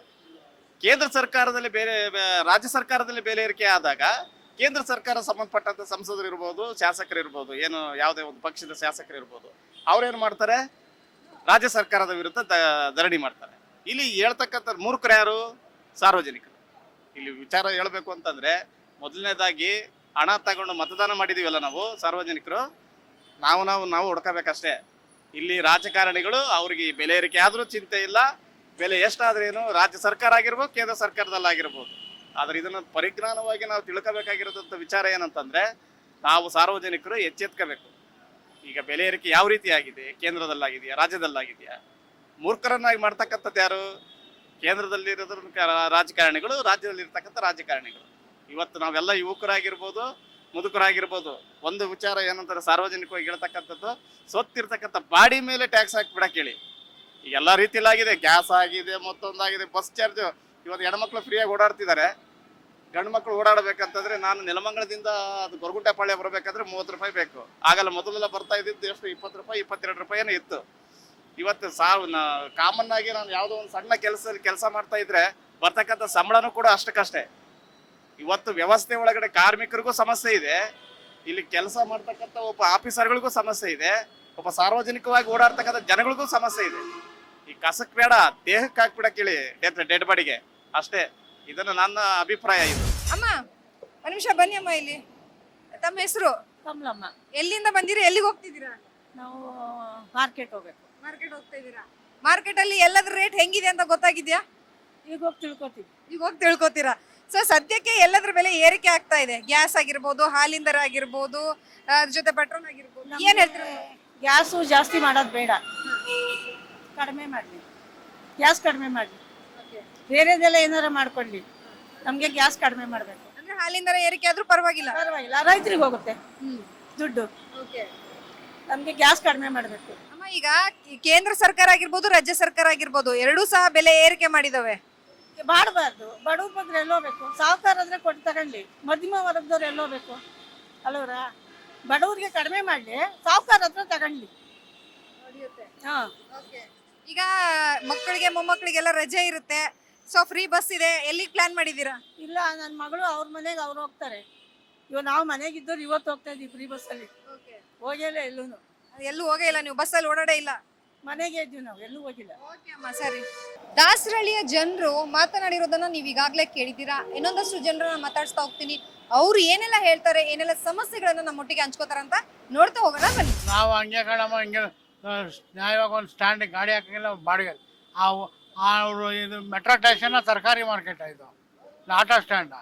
ಕೇಂದ್ರ ಸರ್ಕಾರದಲ್ಲಿ ಬೇರೆ ರಾಜ್ಯ ಸರ್ಕಾರದಲ್ಲಿ ಬೆಲೆ ಏರಿಕೆ ಆದಾಗ ಕೇಂದ್ರ ಸರ್ಕಾರ ಸಂಬಂಧಪಟ್ಟಂತ ಸಂಸದರು ಇರ್ಬೋದು, ಶಾಸಕರು ಇರ್ಬೋದು, ಏನು ಯಾವುದೇ ಒಂದು ಪಕ್ಷದ ಶಾಸಕರು ಇರ್ಬೋದು, ಅವ್ರೇನು ಮಾಡ್ತಾರೆ? ರಾಜ್ಯ ಸರ್ಕಾರದ ವಿರುದ್ಧ ಧರಣಿ ಮಾಡ್ತಾರೆ. ಇಲ್ಲಿ ಹೇಳ್ತಕ್ಕಂಥ ಮೂರ್ಖರು ಯಾರು? ಸಾರ್ವಜನಿಕರು. ಇಲ್ಲಿ ವಿಚಾರ ಹೇಳಬೇಕು ಅಂತಂದ್ರೆ, ಮೊದಲನೇದಾಗಿ ಹಣ ತಗೊಂಡು ಮತದಾನ ಮಾಡಿದೀವಲ್ಲ ನಾವು, ಸಾರ್ವಜನಿಕರು? ನಾವು ನಾವು ನಾವು ಹುಡ್ಕೋಬೇಕಷ್ಟೇ. ಇಲ್ಲಿ ರಾಜಕಾರಣಿಗಳು, ಅವ್ರಿಗೆ ಬೆಲೆ ಏರಿಕೆ ಆದರೂ ಚಿಂತೆ ಇಲ್ಲ. ಬೆಲೆ ಎಷ್ಟಾದ್ರೇನು ರಾಜ್ಯ ಸರ್ಕಾರ ಆಗಿರ್ಬೋದು, ಕೇಂದ್ರ ಸರ್ಕಾರದಲ್ಲಾಗಿರ್ಬೋದು ಆದರೆ ಇದನ್ನು ಪರಿಜ್ಞಾನವಾಗಿ ನಾವು ತಿಳ್ಕೋಬೇಕಾಗಿರೋದಂಥ ವಿಚಾರ ಏನಂತಂದರೆ, ನಾವು ಸಾರ್ವಜನಿಕರು ಎಚ್ಚೆತ್ಕೋಬೇಕು. ಈಗ ಬೆಲೆ ಏರಿಕೆ ಯಾವ ರೀತಿ ಆಗಿದೆ? ಕೇಂದ್ರದಲ್ಲಾಗಿದೆಯಾ? ರಾಜ್ಯದಲ್ಲಾಗಿದೆಯಾ? ಮೂರ್ಖರನ್ನಾಗಿ ಮಾಡ್ತಕ್ಕಂಥದ್ದು ಯಾರು? ಕೇಂದ್ರದಲ್ಲಿ ರಾಜಕಾರಣಿಗಳು ರಾಜ್ಯದಲ್ಲಿ ಇರ್ತಕ್ಕಂಥ ರಾಜಕಾರಣಿಗಳು. ಇವತ್ತು ನಾವೆಲ್ಲ ಯುವಕರಾಗಿರ್ಬೋದು, ಮುದುಕರಾಗಿರ್ಬೋದು, ಒಂದು ವಿಚಾರ ಏನಂತಾರೆ, ಸಾರ್ವಜನಿಕವಾಗಿ ಹೇಳ್ತಕ್ಕಂಥದ್ದು, ಸೊತ್ತಿರ್ತಕ್ಕಂಥ ಬಾಡಿ ಮೇಲೆ ಟ್ಯಾಕ್ಸ್ ಹಾಕಿಬಿಡಕ್ಕೆ ಹೇಳಿ ಎಲ್ಲ ರೀತಿಯಲ್ಲಾಗಿದೆ. ಗ್ಯಾಸ್ ಆಗಿದೆ, ಮತ್ತೊಂದಾಗಿದೆ, ಬಸ್ ಚಾರ್ಜ್. ಇವತ್ತು ಹೆಣ್ಮಕ್ಳು ಫ್ರೀಯಾಗಿ ಓಡಾಡ್ತಿದ್ದಾರೆ. ಗಂಡು ಮಕ್ಕಳು ಓಡಾಡಬೇಕಂತಂದ್ರೆ ನಾನು ನೆಲಮಂಗಲದಿಂದ ಅದು ಗೊರಗುಂಟೆಪಾಳ್ಯ ಬರಬೇಕಾದ್ರೆ ಮೂವತ್ತು ರೂಪಾಯಿ ಬೇಕು. ಆಗಲ್ಲ, ಮೊದಲೆಲ್ಲ ಬರ್ತಾ ಇದ್ದಿದ್ದು ಎಷ್ಟು? ಇಪ್ಪತ್ತು ರೂಪಾಯಿ, ಇಪ್ಪತ್ತೆರಡು ರೂಪಾಯಿನೇ ಇತ್ತು. ಇವತ್ತು ಸಾವು ಕಾಮನ್ ಆಗಿ ನಾನು ಯಾವುದೋ ಒಂದು ಸಣ್ಣ ಕೆಲಸ ಕೆಲಸ ಮಾಡ್ತಾ ಇದ್ರೆ ಬರ್ತಕ್ಕಂಥ ಸಂಬಳನೂ ಕೂಡ ಅಷ್ಟಕ್ಕಷ್ಟೇ. ಇವತ್ತು ವ್ಯವಸ್ಥೆ ಒಳಗಡೆ ಕಾರ್ಮಿಕರಿಗೂ ಸಮಸ್ಯೆ ಇದೆ. ಇಲ್ಲಿ ಕೆಲಸ ಮಾಡ್ತಕ್ಕಂಥ ಒಬ್ಬ ಆಫೀಸರ್ಗಳಿಗೂ ಸಮಸ್ಯೆ ಇದೆ. ಒಬ್ಬ ಸಾರ್ವಜನಿಕವಾಗಿ ಓಡಾಡ್ತಕ್ಕಂಥ ಜನಗಳಿಗೂ ಸಮಸ್ಯೆ ಇದೆ. ಈ ಕಸಕ್ಕೆ ಬೇಡ ದೇಹಕ್ಕೆ ಹಾಕ್ಬಿಡಕ್ಕೆ ಹೇಳಿ ಡೆಡ್ ಡೆಡ್ ಬಾಡಿಗೆ. ಅಷ್ಟೇ. ಇದನ್ನು ನನ್ನ ಅಭಿಪ್ರಾಯ ಇದು.
ಅಮ್ಮ ಒಂದ್ ನಿಮಿಷ ಬನ್ನಿ ಅಮ್ಮ ಇಲ್ಲಿ. ತಮ್ಮ ಹೆಸರು?
ಕಮಲಮ್ಮ.
ಎಲ್ಲಿಂದ ಬಂದಿರಿ? ಎಲ್ಲಿಗೆ ಹೋಗ್ತಿದ್ದೀರಾ?
ನಾವು ಮಾರ್ಕೆಟ್ ಹೋಗ್ಬೇಕು.
ಮಾರ್ಕೆಟ್ ಹೋಗ್ತಾ ಇದ್ದೀರಾ? ಮಾರ್ಕೆಟ್ ಅಲ್ಲಿ ಎಲ್ಲದ್ರ ರೇಟ್ ಹೆಂಗಿದೆ ಅಂತ ಗೊತ್ತಾಗಿದ್ಯಾ?
ಈಗ ಹೋಗಿ ತಿಳ್ಕೊತೀವಿ.
ಈಗ ಹೋಗಿ ತಿಳ್ಕೊತೀರಾ? ಸೊ ಸದ್ಯಕ್ಕೆ ಎಲ್ಲದ್ರ ಬೆಲೆ ಏರಿಕೆ ಆಗ್ತಾ ಇದೆ. ಗ್ಯಾಸ್ ಆಗಿರ್ಬೋದು ಹಾಲಿಂದರ ಆಗಿರ್ಬೋದು ಅದ್ರ ಜೊತೆ ಪೆಟ್ರೋಲ್ ಆಗಿರ್ಬೋದು. ಏನ್ ಹೇಳ್ತೀರಾ?
ಗ್ಯಾಸು ಜಾಸ್ತಿ ಮಾಡೋದು ಬೇಡ. ಕಡಿಮೆ ಮಾಡಲಿ. ಗ್ಯಾಸ್ ಕಡಿಮೆ ಮಾಡಲಿ. ಬೇರೆದೆಲ್ಲ ಏನಾರ ಮಾಡ್ಕೊಳ್ಳಿ. ನಮಗೆ ಗ್ಯಾಸ್ ಕಡಿಮೆ ಮಾಡಬೇಕು.
ಅಂದ್ರೆ ಹಾಲಿನ ದರ ಏರಿಕೆ ಆದ್ರೂ ಪರವಾಗಿಲ್ಲ?
ಪರವಾಗಿಲ್ಲ ರೈತರಿಗೆ ಹೋಗುತ್ತೆ. ದುಡ್ಡು. ನಮಗೆ ಗ್ಯಾಸ್ ಕಡಿಮೆ ಮಾಡಬೇಕು.
ಅಮ್ಮ ಈಗ ಕೇಂದ್ರ ಸರ್ಕಾರ ಆಗಿರ್ಬೋದು ರಾಜ್ಯ ಸರ್ಕಾರ ಆಗಿರ್ಬೋದು ಎರಡೂ ಸಹ ಬೆಲೆ ಏರಿಕೆ ಮಾಡಿದವೆ.
ಮಾಡಬಾರ್ದು. ಬಡವ್ರ ಬಂದ್ರೆ ಎಲ್ಲೋಬೇಕು ಸಾಹುಕಾರ ಆದ್ರೆ ಕೊಟ್ಟು ತಗೊಂಡ್ಲಿ ಮಧ್ಯಮ ವರ್ಗದವ್ರು ಎಲ್ಲೋಬೇಕು ಅಲ್ಲವರ? ಬಡವ್ರಿಗೆ ಕಡಿಮೆ ಮಾಡಲಿ. ಸಾಹುಕಾರ ಹತ್ರ ತಗೊಂಡ್ಲಿ ಹಾ.
ಈಗ ಮಕ್ಕಳಿಗೆ ಮೊಮ್ಮಕ್ಕಳಿಗೆಲ್ಲ ರಜೆ ಇರುತ್ತೆ. ಸೊ ಫ್ರೀ ಬಸ್ ಇದೆ. ಎಲ್ಲಿಗೆ ಪ್ಲಾನ್ ಮಾಡಿದೀರಾ
ಇಲ್ಲ ನನ್ನ ಮಗಳು ಅವ್ರ ಮನೆಗೆ ಅವ್ರು ಹೋಗ್ತಾರೆ. ಇವಾಗ ನಾವು ಮನೆಗಿದ್ದವ್ರು ಇವತ್ತು ಹೋಗ್ತಾ ಇದ್ದೀವಿ ಫ್ರೀ ಬಸ್ಸಲ್ಲಿ ಹೋಗಿಲ್ಲ ಎಲ್ಲೂ
ಎಲ್ಲೂ ಹೋಗೇ ಇಲ್ಲ ನೀವು ಬಸ್ಸಲ್ಲಿ ಓಡಾಡೇ ಇಲ್ಲ?
ಮನೆಗೆ ಇದ್ದೀವಿ ನಾವು ಎಲ್ಲೂ ಹೋಗಿಲ್ಲ.
ಓಕೆ ಅಮ್ಮ ಸರಿ. ದಾಸರಳ್ಳಿಯ ಜನರು ಮಾತನಾಡಿರೋದನ್ನ ನೀವು ಈಗಾಗಲೇ ಕೇಳಿದ್ದೀರಾ? ಇನ್ನೊಂದಷ್ಟು ಜನರನ್ನ ಮಾತಾಡಿಸ್ತಾ ಹೋಗ್ತೀನಿ. ಅವ್ರು ಏನೆಲ್ಲ ಹೇಳ್ತಾರೆ ಏನೆಲ್ಲ ಸಮಸ್ಯೆಗಳನ್ನ ನಮ್ಮೊಟ್ಟಿಗೆ ಹಂಚ್ಕೋತಾರ ಅಂತ ನೋಡ್ತಾ ಹೋಗೋಣ ಬನ್ನಿ.
ನಾವು ಹಂಗೆ ಕಣಮ್ಮ ಹಿಂಗೆ ನ್ಯಾಯವಾಗಿ ಒಂದು ಸ್ಟ್ಯಾಂಡ್ ಗಾಡಿ ಹಾಕಂಗಿಲ್ಲ ಬಾಡಿಗೆ. ಆ ಅವರು ಇದು ಮೆಟ್ರೋ ಸ್ಟೇಷನ್ನ ಸರ್ಕಾರಿ ಮಾರ್ಕೆಟ್ ಇದು. Auto stand.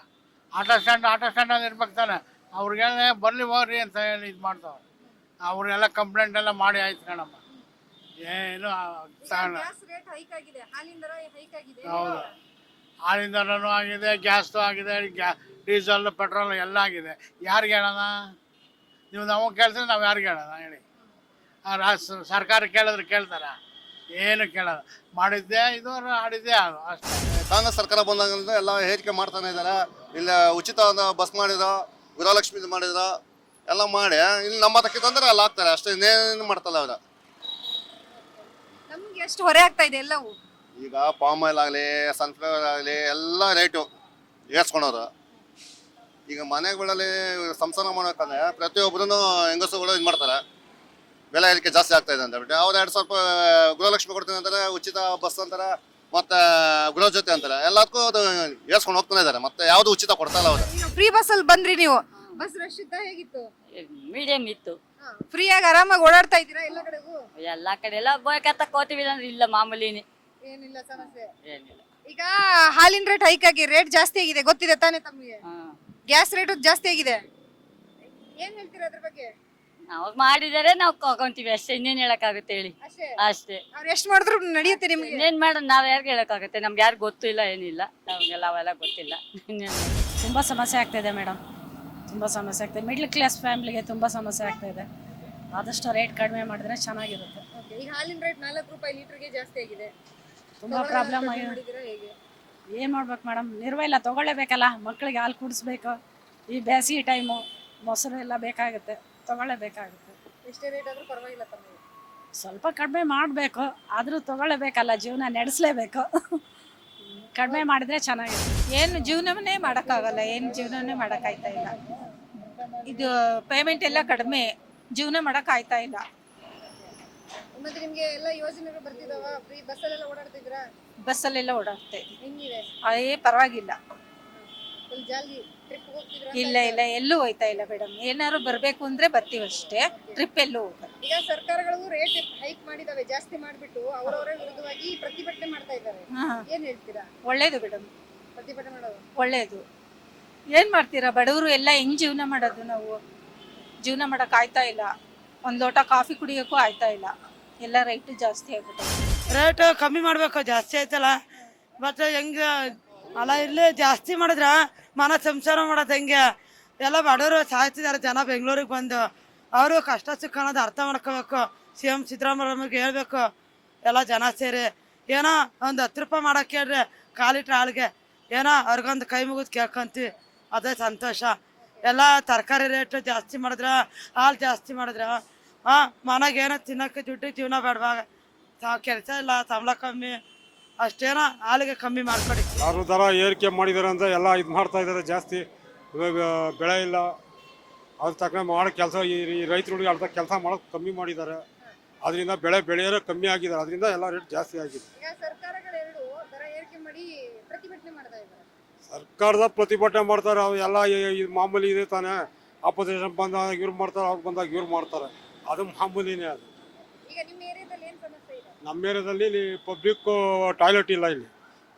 Auto stand auto stand ಅಲ್ಲಿ ಇರ್ಬೇಕು ತಾನೆ. ಅವ್ರಿಗೆ ಬರಲಿ ಹೋಗ್ರಿ ಅಂತ ಹೇಳಿ ಇದು ಮಾಡ್ತಾವೆ ಅವ್ರಿಗೆಲ್ಲ ಕಂಪ್ಲೇಂಟ್ ಎಲ್ಲ ಮಾಡಿ ಆಯ್ತು ಕಣಮ್ಮ ಏನು ಹೌದು. ಹಾಲಿನ ದರನೂ ಆಗಿದೆ ಗ್ಯಾಸ್ದು ಆಗಿದೆ ಗ್ಯಾ ಡೀಸೆಲ್ ಪೆಟ್ರೋಲ್ ಎಲ್ಲ ಆಗಿದೆ. ಯಾರಿಗೆ ಹೇಳೋಣ? ನೀವು ನಾವು ಕೇಳ್ತೀವಿ ನಾವು ಯಾರಿಗೆ ಹೇಳೋಣ? ಹೇಳಿ. ಸರ್ಕಾರ ಕೇಳಿದ್ರೆ ಕೇಳ್ತಾರ? ಏನು ಕೇಳಲ್ಲ. ಮಾಡಿದ್ದೆ ಇದು ಆಡಿದ್ದೆ ಅದು ಅಷ್ಟೇ.
ಕಾಂಗ್ರೆಸ್ ಸರ್ಕಾರ ಬಂದಾಗಿಂದ ಎಲ್ಲ ಹೇರಿಕೆ ಮಾಡ್ತಾನೆ ಇದ್ದಾರೆ. ಇಲ್ಲ ಉಚಿತ ಬಸ್ ಮಾಡಿದ್ರು ಗೃಹಲಕ್ಷ್ಮಿ ಮಾಡಿದ್ರು ಎಲ್ಲ ಮಾಡಿ. ಇಲ್ಲಿ ನಮ್ಮ ತಂದ್ರೆ ಅಲ್ಲಿ ಹಾಕ್ತಾರೆ ಅಷ್ಟೇ ಇನ್ನೇನು ಮಾಡ್ತಲ್ಲ ಅವ್ರ.
ನಮ್ಗೆ ಎಷ್ಟು ಹೊರೆ ಆಗ್ತಾ ಇದೆ ಎಲ್ಲವೂ?
ಈಗ ಪಾಮ್ ಆಯಿಲ್ ಆಗಲಿ ಸನ್ಫ್ಲವರ್ ಆಗಲಿ ಎಲ್ಲ ರೇಟು ಏರ್ಸ್ಕೊಳೋದು ಈಗ ಮನೆಗಳಲ್ಲಿ ಸಂಸಾರ ಮಾಡ್ಬೇಕಂದ್ರೆ ಪ್ರತಿಯೊಬ್ಬರೂ ಹೆಂಗಸುಗಳು ಇದು ಮಾಡ್ತಾರೆ ಬೆಲೆ ಏರಿಕೆ ಜಾಸ್ತಿ ಆಗ್ತಾ ಇದೆ ಅಂತ ಅವ್ರು ಎರಡು ಸ್ವಲ್ಪ ಗೃಹಲಕ್ಷ್ಮಿ ಕೊಡ್ತೀನಿ ಅಂತಾರೆ ಉಚಿತ ಬಸ್ ಅಂತಾರೆ ಮತ್ತೆ ಗೃಹ ಜೊತೆ ಅಂತಾರೆ. ಎಲ್ಲದಕ್ಕೂ ಅದು ಏರ್ಸ್ಕೊಂಡು ಹೋಗ್ತಾನೆ ಇದ್ದಾರೆ. ಮತ್ತೆ ಯಾವ್ದು ಉಚಿತ ಕೊಡ್ತಾ ಇಲ್ಲ ಅವ್ರು.
ಫ್ರೀ ಬಸ್ ಅಲ್ಲಿ ಬಂದ್ರಿ ನೀವು. ಬಸ್ ರಶ್ ಇದ್ದ ಹೇಗಿತ್ತು?
ಮೀಡಿಯಂ ಇತ್ತು.
ಫ್ರೀ ಆಗಿ ಆರಾಮಾಗಿ ಓಡಾಡ್ತಾ ಇದ್ದೀರಾ ಎಲ್ಲ ಕಡೆಗೂ?
ಎಲ್ಲ ಕಡೆ ಎಲ್ಲ ಕೋತೀವಿ ಅಂದ್ರೆ ಇಲ್ಲ ಮಾಮೂಲಿನೇ.
ಏನಿಲ್ಲ ಸಮಸ್ಯೆ.
ಏನಿಲ್ಲ.
ಈಗ ಹಾಲಿನ ರೇಟ್ ಹೈಕ್ ಆಗಿ ರೇಟ್ ಜಾಸ್ತಿ ಆಗಿದೆ ಗೊತ್ತಿದೆ ತಾನೇ ತಮಗೆ? ಗ್ಯಾಸ್ ರೇಟ್ ಜಾಸ್ತಿ ಆಗಿದೆ. ಏನ್ ಹೇಳ್ತೀರಾ ಅದ್ರ ಬಗ್ಗೆ?
ನಾವು ಮಾಡಿದರೆ ನಾವು ತಗೊಂತೀವಿ ಅಷ್ಟೇ ಇನ್ನೇನ್ ಹೇಳಕ್ಕಾಗುತ್ತೆ ಹೇಳಿ?
ಅಷ್ಟೇ.
ಅಷ್ಟೇ.
ಅವ್ರು ಎಷ್ಟು ಮಾಡಿದ್ರು ನಡೆಯುತ್ತೆ ನಿಮ್ಗೆ?
ಇನ್ನೇನ್ ಮಾಡೋದು ನಾವ್ ಯಾರಿಗೆ ಹೇಳಕ್ಕಾಗುತ್ತೆ? ನಮ್ಗೆ ಯಾರು ಗೊತ್ತಿಲ್ಲ ಏನಿಲ್ಲ. ನಮ್ಗೆಲ್ಲ ಅವೆಲ್ಲ ಗೊತ್ತಿಲ್ಲ. ಇನ್ನೇನ್
ತುಂಬ ಸಮಸ್ಯೆ ಆಗ್ತಾಯಿದೆ ಮೇಡಮ್. ತುಂಬ ಸಮಸ್ಯೆ ಆಗ್ತಾಯಿದೆ ಮಿಡ್ಲ್ ಕ್ಲಾಸ್ ಫ್ಯಾಮ್ಲಿಗೆ ತುಂಬ ಸಮಸ್ಯೆ ಆಗ್ತಾಯಿದೆ ಆದಷ್ಟು ರೇಟ್ ಕಡಿಮೆ ಮಾಡಿದ್ರೆ ಚೆನ್ನಾಗಿರುತ್ತೆ.
ಈಗ ಹಾಲಿನ ರೇಟ್ ನಾಲ್ಕು ರೂಪಾಯಿ ಲೀಟರ್ಗೆ ಜಾಸ್ತಿ ಆಗಿದೆ.
ತುಂಬ ಪ್ರಾಬ್ಲಮ್ ಆಗಿದೆ.
ಮಾಡಿದ್ದೀರಾ ಹೇಗೆ?
ಏನು ಮಾಡ್ಬೇಕು ಮೇಡಮ್? ನಿರ್ವಹಿಲ್ಲ ತೊಗೊಳ್ಳೇಬೇಕಲ್ಲ ಮಕ್ಕಳಿಗೆ ಹಾಲು ಕುಡಿಸ್ಬೇಕು. ಈ ಬೇಸಿಗೆ ಟೈಮು ಮೊಸರು ಎಲ್ಲ ಬೇಕಾಗುತ್ತೆ. ತೊಗೊಳ್ಳೇಬೇಕಾಗುತ್ತೆ.
ಎಷ್ಟೇ ರೇಟ್ ಆದರೂ ಪರವಾಗಿಲ್ಲ ತಮಗೆ
ಸ್ವಲ್ಪ ಕಡಿಮೆ ಮಾಡಬೇಕು ಆದರೂ ತಗೊಳ್ಳೇಬೇಕಲ್ಲ ಜೀವನ ನಡೆಸಲೇಬೇಕು. ಕಡಿಮೆ ಮಾಡಿದ್ರೆ ಚೆನ್ನಾಗಿದೆ
ಏನು ಜೀವನವನ್ನೇ ಮಾಡೋಕ್ಕಾಗಲ್ಲ ಏನು ಜೀವನವನ್ನೇ ಮಾಡೋಕ್ಕಾಯ್ತಾ ಇಲ್ಲ. ಇದು ಪೇಮೆಂಟ್ ಎಲ್ಲ ಕಡಿಮೆ ಜೀವನ ಮಾಡೋಕ್ಕಾಯ್ತಾ ಇಲ್ಲ.
ಮತ್ತೆ ನಿಮಗೆ ಎಲ್ಲ ಯೋಜನೆಗಳು ಬರ್ತಿದಾವ? ಫ್ರೀ ಬಸ್ಸಲ್ಲೆಲ್ಲ ಓಡಾಡ್ತಿದ್ರಾ
ಬಸ್ಸಲ್ಲೆಲ್ಲ ಓಡಾಡ್ತಾ ಇದ್ದೀವಿ.
ಹೆಂಗಿದೆ?
ಅದೇ ಪರವಾಗಿಲ್ಲ.
Full jolly?
ಇಲ್ಲ ಇಲ್ಲ ಎಲ್ಲೂ ಹೋಯ್ತಾ ಇಲ್ಲ ಮೇಡಮ್ ಏನಾದ್ರು ಬರಬೇಕು ಅಂದ್ರೆ ಬರ್ತೀವಿ ಅಷ್ಟೇ. ಟ್ರಿಪ್ ಎಲ್ಲೂ ಹೋಗಲ್ಲ.
ಈಗ ಸರ್ಕಾರಗಳು ರೇಟ್ ಹೈಕ್ ಮಾಡಿದಾವೆ ಜಾಸ್ತಿ ಮಾಡಿಬಿಟ್ಟು ಅವರವರೇ ವಿರುದ್ಧವಾಗಿ ಪ್ರತಿಭಟನೆ ಮಾಡ್ತಾ ಇದ್ದಾರೆ.
ಏನು
ಏನ್ ಹೇಳ್ತೀರಾ?
ಒಳ್ಳೇದು ಮೇಡಮ್
ಪ್ರತಿಭಟನೆ ಮಾಡೋದು.
ಒಳ್ಳೇದು. ಏನ್ ಮಾಡ್ತೀರಾ? ಬಡವರು ಎಲ್ಲ ಹೆಂಗ್ ಜೀವನ ಮಾಡೋದು ನಾವು? ಜೀವನ ಮಾಡಕ್ ಆಯ್ತಾ ಇಲ್ಲ. ಒಂದ್ ಲೋಟ ಕಾಫಿ ಕುಡಿಯೋಕ್ಕೂ ಆಯ್ತಾ ಇಲ್ಲ. ಎಲ್ಲ ರೇಟ್ ಜಾಸ್ತಿ ಆಗ್ಬಿಟ್ಟು
ರೇಟ್ ಕಮ್ಮಿ ಮಾಡ್ಬೇಕು? ಜಾಸ್ತಿ ಆಯ್ತಲ್ಲ?
ಮತ್ತೆ ಹೆಂಗೆ ಅಲ್ಲ, ಇಲ್ಲಿ ಜಾಸ್ತಿ ಮಾಡಿದ್ರ ಮನ ಸಂಸಾರ ಮಾಡೋದು ಹೆಂಗೆ. ಎಲ್ಲ ಬಡವರು ಸಾಯ್ತಿದ್ದಾರೆ, ಜನ ಬೆಂಗಳೂರಿಗೆ ಬಂದು. ಅವರು ಕಷ್ಟ ಸುಖ ಅನ್ನೋದು ಅರ್ಥ ಮಾಡ್ಕೋಬೇಕು. ಸಿ ಎಂ ಸಿದ್ದರಾಮಯ್ಯ ಹೇಳ್ಬೇಕು, ಎಲ್ಲ ಜನ ಸೇರಿ. ಏನೋ ಒಂದು ಹತ್ತು ರೂಪಾಯಿ ಮಾಡಕ್ಕೆ ಹೇಳ್ರಿ ಕಾಲಿಟ್ರೆ ಆಳಿಗೆ ಏನೋ ಅವ್ರಿಗೊಂದು ಕೈ ಮುಗಿದು ಕೇಳ್ಕೊಂತೀವಿ. ಅದೇ ಸಂತೋಷ. ಎಲ್ಲ ತರಕಾರಿ ರೇಟು ಜಾಸ್ತಿ ಮಾಡಿದ್ರ, ಹಾಲು ಜಾಸ್ತಿ ಮಾಡಿದ್ರ ಹಾಂ ಮನೆಗೆ ಏನೋ ತಿನ್ನೋಕ್ಕೆ ದುಡ್ಡು ಜೀವನ ಬೇಡವಾಗ. ಕೆಲಸ ಇಲ್ಲ, ಸಂಬಳ ಕಮ್ಮಿ. ಅಷ್ಟೇನೋ ಹಾಲಿಗೆ ಕಮ್ಮಿ ಮಾಡ್ಕೊಡಿ.
ಯಾರು ದರ ಏರಿಕೆ ಮಾಡಿದ್ದಾರೆ ಅಂತ ಎಲ್ಲ ಇದು ಮಾಡ್ತಾ ಇದ್ದಾರೆ ಜಾಸ್ತಿ. ಇವಾಗ ಬೆಳೆ ಇಲ್ಲ. ಅದ್ರ ತಕ್ಕ ಮಾಡೋ ಕೆಲಸ ಈ ರೈತರುಗಳಿಗೆ ಅರ್ಧ ಕೆಲಸ ಮಾಡೋದು ಕಮ್ಮಿ ಮಾಡಿದ್ದಾರೆ ಅದರಿಂದ ಬೆಳೆ ಬೆಳೆಯೋರು ಕಮ್ಮಿ ಆಗಿದ್ದಾರೆ ಅದರಿಂದ ಎಲ್ಲ ರೇಟ್ ಜಾಸ್ತಿ ಆಗಿದೆ.
ಈಗ ಸರ್ಕಾರಗಳೆರಡು ದರ ಏರಿಕೆ ಮಾಡಿ ಪ್ರತಿಭಟನೆ ಮಾಡ್ತಾ ಇದ್ದಾರೆ
ಸರ್ಕಾರದ ಪ್ರತಿಭಟನೆ ಮಾಡ್ತಾರೆ. ಅವ್ರು ಎಲ್ಲ ಈ- ಈ ಮಾಮೂಲಿ ಇದೆ ತಾನೇ. ಆಪೋಸಿಷನ್ ಬಂದಾಗ ಇವ್ರು ಮಾಡ್ತಾರೆ ಅವ್ರು ಬಂದಾಗ ಇವ್ರು ಮಾಡ್ತಾರೆ. ಅದು ಮಾಮೂಲಿನೇ ಅದು.
ನಿಮ್ಮ ಏರಿಯಾದಲ್ಲಿ
ಇಲ್ಲಿ ಪಬ್ಲಿಕ್ ಟಾಯ್ಲೆಟ್ ಇಲ್ಲ ಇಲ್ಲಿ.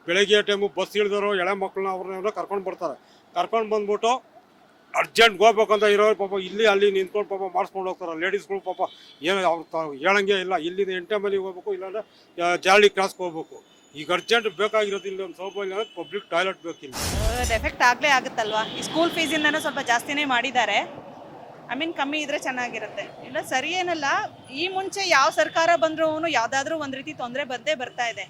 ಬೆಳಗ್ಗೆ ಟೈಮು ಬಸ್ ಇಳಿದವರು ಎಳೆ ಮಕ್ಕಳನ್ನ ಅವ್ರನ್ನೆಲ್ಲ ಕರ್ಕೊಂಡು ಬರ್ತಾರೆ. ಕರ್ಕೊಂಡು ಬಂದ್ಬಿಟ್ಟು ಅರ್ಜೆಂಟ್ ಹೋಗ್ಬೇಕಂತ ಇರೋರು ಪಾಪ ಇಲ್ಲಿ ಅಲ್ಲಿ ನಿಂತ್ಕೊಂಡು ಪಾಪ ಮಾಡಿಸ್ಕೊಂಡು ಹೋಗ್ತಾರೆ. ಲೇಡೀಸ್ಗಳು ಪಾಪ ಏನು ಅವ್ರು ಹೇಳಂಗೆ ಇಲ್ಲ. ಇಲ್ಲಿಂದ ಎಂಟೆ ಮನೆಗೆ ಹೋಗ್ಬೇಕು, ಇಲ್ಲಾಂದ್ರೆ ಜಾಲಿ ಕ್ರಾಸ್ಗೆ ಹೋಗ್ಬೇಕು. ಈಗ ಅರ್ಜೆಂಟ್ ಬೇಕಾಗಿರೋದಿಲ್ಲ ಒಂದು ಸ್ವಲ್ಪ ಇಲ್ಲ ಪಬ್ಲಿಕ್ ಟಾಯ್ಲೆಟ್ ಬೇಕಿಲ್ಲ.
ಎಫೆಕ್ಟ್ ಆಗಲೇ ಆಗುತ್ತಲ್ವಾ? ಈ ಸ್ಕೂಲ್ ಫೀಸಿಂದನೂ ಸ್ವಲ್ಪ ಜಾಸ್ತಿನೇ ಮಾಡಿದ್ದಾರೆ. ಐ ಮೀನ್ ಕಮ್ಮಿ ಇದ್ರೆ ಚೆನ್ನಾಗಿರುತ್ತೆ. ಇಲ್ಲ, ಸರಿ ಏನಲ್ಲ, ಈ ಮುಂಚೆ ಯಾವ ಸರ್ಕಾರ ಬಂದ್ರೂ ಯಾವುದಾದ್ರೂ ಒಂದು ರೀತಿ ತೊಂದರೆ ಬಂದೇ ಬರ್ತಾ ಇದೆ.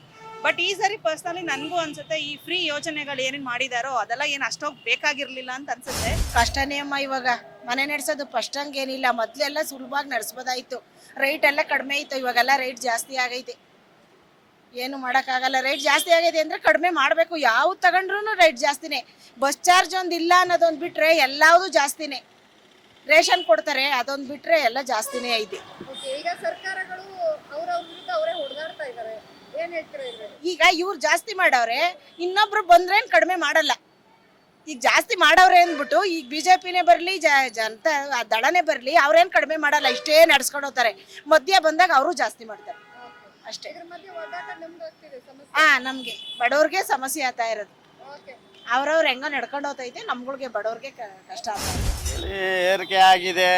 ಬಟ್ ಈ ಸರಿ ಪರ್ಸ್ನಲಿ ನನಗೂ ಅನ್ಸುತ್ತೆ, ಈ ಫ್ರೀ ಯೋಜನೆಗಳು ಏನೇನು ಮಾಡಿದಾರೋ ಅದೆಲ್ಲ ಏನು ಅಷ್ಟೊಂದು ಬೇಕಾಗಿರ್ಲಿಲ್ಲ ಅಂತ ಅನ್ಸುತ್ತೆ.
ಕಷ್ಟನೇ ಅಮ್ಮ ಇವಾಗ. ಮನೆ ನಡೆಸೋದು ಫಸ್ಟ್ ಹಂಗೇನಿಲ್ಲ ಮೊದಲೆಲ್ಲ ಸುಲಭವಾಗಿ ನಡೆಸ್ಬೋದಾಯಿತು. ರೇಟ್ ಎಲ್ಲ ಕಡಿಮೆ ಇತ್ತು. ಇವಾಗೆಲ್ಲ ರೇಟ್ ಜಾಸ್ತಿ ಆಗೈತೆ. ಏನು ಮಾಡೋಕ್ಕಾಗಲ್ಲ. ರೇಟ್ ಜಾಸ್ತಿ ಆಗೈತೆ ಅಂದರೆ ಕಡಿಮೆ ಮಾಡಬೇಕು. ಯಾವ್ದು ತಗೊಂಡ್ರು ರೇಟ್ ಜಾಸ್ತಿನೇ. ಬಸ್ ಚಾರ್ಜ್ ಒಂದು ಇಲ್ಲ ಅನ್ನೋದೊಂದು ಬಿಟ್ಟರೆ ಎಲ್ಲವೂ ಜಾಸ್ತಿನೇ. ರೇಷನ್ ಕೊಡ್ತಾರೆ ಅದೊಂದು ಬಿಟ್ರೆ ಎಲ್ಲ ಜಾಸ್ತಿನೇ ಐತಿ.
ಈಗ ಸರ್ಕಾರಗಳು ಅವ್ರವ್ರ ವಿರುದ್ಧ ಅವರೇ ಹೊಡೆದಾಡ್ತಾ ಇದ್ದಾರೆ ಏನ್ ಹೇಳ್ತೀರಾ ಇದ್ರ
ಈಗ ಇವ್ರು ಜಾಸ್ತಿ ಮಾಡವ್ರೆ ಇನ್ನೊಬ್ರು ಬಂದ್ರೇನು ಕಡಿಮೆ ಮಾಡಲ್ಲ. ಈಗ ಜಾಸ್ತಿ ಮಾಡವ್ರೆ ಅಂದ್ಬಿಟ್ಟು ಈಗ ಬಿಜೆಪಿನೇ ಬರಲಿ ಜನತಾ ಆ ದಳನೇ ಬರಲಿ ಅವ್ರೇನು ಕಡಿಮೆ ಮಾಡಲ್ಲ ಇಷ್ಟೇ ನಡ್ಸ್ಕೊಂಡು ಹೋಗ್ತಾರೆ. ಮಧ್ಯ ಬಂದಾಗ ಅವರು ಜಾಸ್ತಿ ಮಾಡ್ತಾರೆ. ಅಷ್ಟೇ. ಹಾ ನಮಗೆ. ಬಡವ್ರಿಗೆ ಸಮಸ್ಯೆ ಆಗ್ತಾ ಇರೋದು. ಅವ್ರವ್ರು ಹೆಂಗೋ ನಡ್ಕೊಂಡು ಹೋಗ್ತೈತೆ ನಮ್ಗಳಿಗೆ ಬಡವ್ರಿಗೆ ಕ- ಕಷ್ಟ ಆಗ್ತಾ ಇದೆ
ಇಲ್ಲಿ ಏರಿಕೆ ಆಗಿದೆ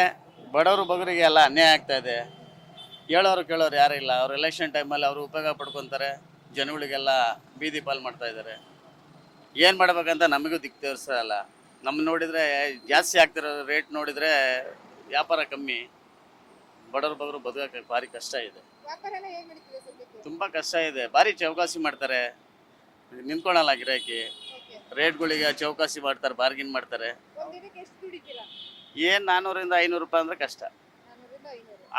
ಬಡವರು ಬಗರಿಗೆ ಎಲ್ಲ ಅನ್ಯಾಯ ಆಗ್ತಾ ಇದೆ. ಹೇಳೋರು ಕೇಳೋರು ಯಾರು ಇಲ್ಲ ಅವ್ರು ಎಲೆಕ್ಷನ್ ಟೈಮಲ್ಲಿ ಅವರು ಉಪಯೋಗ ಪಡ್ಕೊತಾರೆ ಜನಗಳಿಗೆಲ್ಲ ಬೀದಿ ಪಾಲು ಮಾಡ್ತಾ ಇದ್ದಾರೆ. ಏನು ಮಾಡ್ಬೇಕಂತ ನಮಗೂ ದಿಕ್ಕು ತೋರಿಸಲ್ಲ ನಮ್ಮ ನೋಡಿದರೆ ಜಾಸ್ತಿ ಆಗ್ತಿರೋ ರೇಟ್ ನೋಡಿದರೆ ವ್ಯಾಪಾರ ಕಮ್ಮಿ. ಬಡವರು ಬಗರು ಬದುಕೋಕೆ ಭಾರಿ ಕಷ್ಟ ಇದೆ. ತುಂಬ ಕಷ್ಟ ಇದೆ ಭಾರಿ ಚೌಕಾಸಿ ಮಾಡ್ತಾರೆ. ನಿಂತ್ಕೊಳ್ಳಲ್ಲ ಗಿರಾಕಿ. ರೇಟ್ಗಳಿಗೆ ಚೌಕಾಸಿ ಮಾಡ್ತಾರೆ ಬಾರ್ಗಿನ್ ಮಾಡ್ತಾರೆ. ಏನ್ ನಾನ್ನೂರಿಂದ ಐನೂರು ರೂಪಾಯಿ ಅಂದ್ರೆ ಕಷ್ಟ.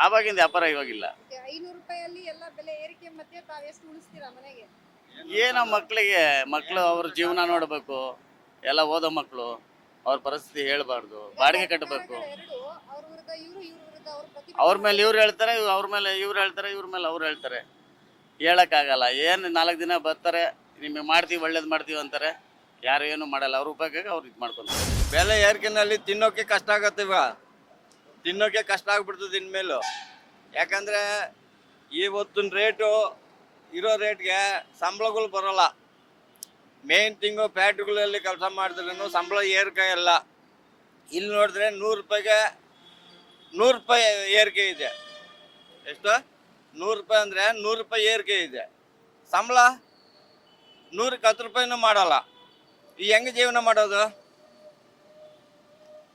ಆವಾಗಿಂದ ವ್ಯಾಪಾರ ಇವಾಗಿಲ್ಲ. ಏನೋ ಮಕ್ಕಳಿಗೆ ಮಕ್ಕಳು ಅವ್ರ ಜೀವನ ನೋಡಬೇಕು ಎಲ್ಲ ಓದೋ ಮಕ್ಕಳು ಅವ್ರ ಪರಿಸ್ಥಿತಿ ಹೇಳ್ಬಾರ್ದು ಬಾಡಿಗೆ ಕಟ್ಟಬೇಕು
ಅವ್ರ
ಮೇಲೆ ಇವ್ರು ಹೇಳ್ತಾರೆ ಅವ್ರ ಮೇಲೆ ಇವ್ರು ಹೇಳ್ತಾರೆ ಇವ್ರ ಮೇಲೆ ಅವ್ರು ಹೇಳ್ತಾರೆ. ಹೇಳಕ್ಕಾಗಲ್ಲ. ಏನು ನಾಲ್ಕು ದಿನ ಬರ್ತಾರೆ ನಿಮಗೆ ಮಾಡ್ತೀವಿ ಒಳ್ಳೇದು ಮಾಡ್ತೀವಿ ಅಂತಾರೆ. ಯಾರು ಏನು ಮಾಡಲ್ಲ, ಅವ್ರ ಉಪಯೋಗಕ್ಕೆ ಅವ್ರು ಇದು ಮಾಡ್ಕೊಂತಾರೆ
ಬೆಲೆ ಏರ್ಕಿನಲ್ಲಿ ತಿನ್ನೋಕೆ ಕಷ್ಟ ಆಗತ್ತೆ ಇವಾಗ. ತಿನ್ನೋಕೆ ಕಷ್ಟ ಆಗ್ಬಿಡ್ತದೆ ಇನ್ಮೇಲು. ಯಾಕಂದ್ರೆ ಇವತ್ತಿನ ರೇಟು ಇರೋ ರೇಟ್ಗೆ ಸಂಬಳಗಳು ಬರೋಲ್ಲ. ಮೇನ್ ತಿಂಗು ಫ್ಯಾಕ್ಟ್ರಿಗಳಲ್ಲಿ ಕೆಲಸ ಮಾಡಿದ್ರೂ ಸಂಬಳ ಏರಿಕೆ ಇಲ್ಲ ಇಲ್ಲಿ ನೋಡಿದ್ರೆ ನೂರು ರೂಪಾಯಿಗೆ, ನೂರು ರೂಪಾಯಿ ಏರಿಕೆ ಇದೆ. ಎಷ್ಟು? ನೂರು ರೂಪಾಯಿ ಅಂದರೆ ನೂರು ರೂಪಾಯಿ ಏರಿಕೆ ಇದೆ. ಸಂಬಳ ನೂರಕ್ಕೆ ಹತ್ತು ರೂಪಾಯಿನೂ ಮಾಡಲ್ಲ. ಈ ಹೆಂಗೆ ಜೀವನ ಮಾಡೋದು?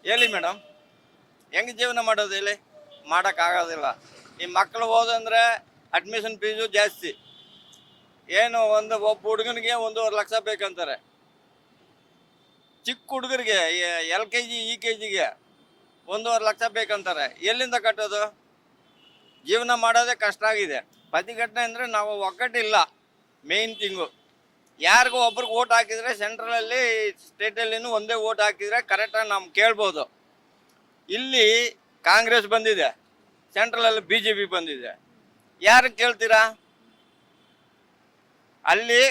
ಹೇಳಿ ಮೇಡಮ್. ಹೆಂಗೆ ಜೀವನ ಮಾಡೋದು ಹೇಳಿ? ಮಾಡೋಕ್ಕಾಗೋದಿಲ್ಲ ಈ ಮಕ್ಕಳು ಹೋದಂದ್ರೆ ಅಡ್ಮಿಷನ್ ಫೀಸು ಜಾಸ್ತಿ. ಏನು ಒಂದು ಒಬ್ಬ ಹುಡುಗನಿಗೆ ಒಂದೂವರೆ ಲಕ್ಷ ಬೇಕಂತಾರೆ. ಚಿಕ್ಕ ಹುಡುಗರಿಗೆ L K G U K ಜಿಗೆ ಒಂದೂವರೆ ಲಕ್ಷ ಬೇಕಂತಾರೆ. ಎಲ್ಲಿಂದ ಕಟ್ಟೋದು? ಜೀವನ ಮಾಡೋದೇ ಕಷ್ಟ ಆಗಿದೆ. ಪ್ರತಿಘಟನೆ ಅಂದರೆ ನಾವು ಒಗ್ಗಟ್ಟಿಲ್ಲ. ಮೇನ್ ಥಿಂಗು ಯಾರಿಗೂ ಒಬ್ರಿಗೆ ಓಟ್ ಹಾಕಿದರೆ ಸೆಂಟ್ರಲಲ್ಲಿ, ಸ್ಟೇಟಲ್ಲಿನೂ ಒಂದೇ ಓಟ್ ಹಾಕಿದರೆ ಕರೆಕ್ಟಾಗಿ ನಾವು ಕೇಳ್ಬೋದು. ಇಲ್ಲಿ ಕಾಂಗ್ರೆಸ್ ಬಂದಿದೆ, ಸೆಂಟ್ರಲಲ್ಲಿ ಬಿ ಜೆ ಪಿ ಬಂದಿದೆ. ಯಾರು ಕೇಳ್ತೀರಾ? ಅಲ್ಲಿ,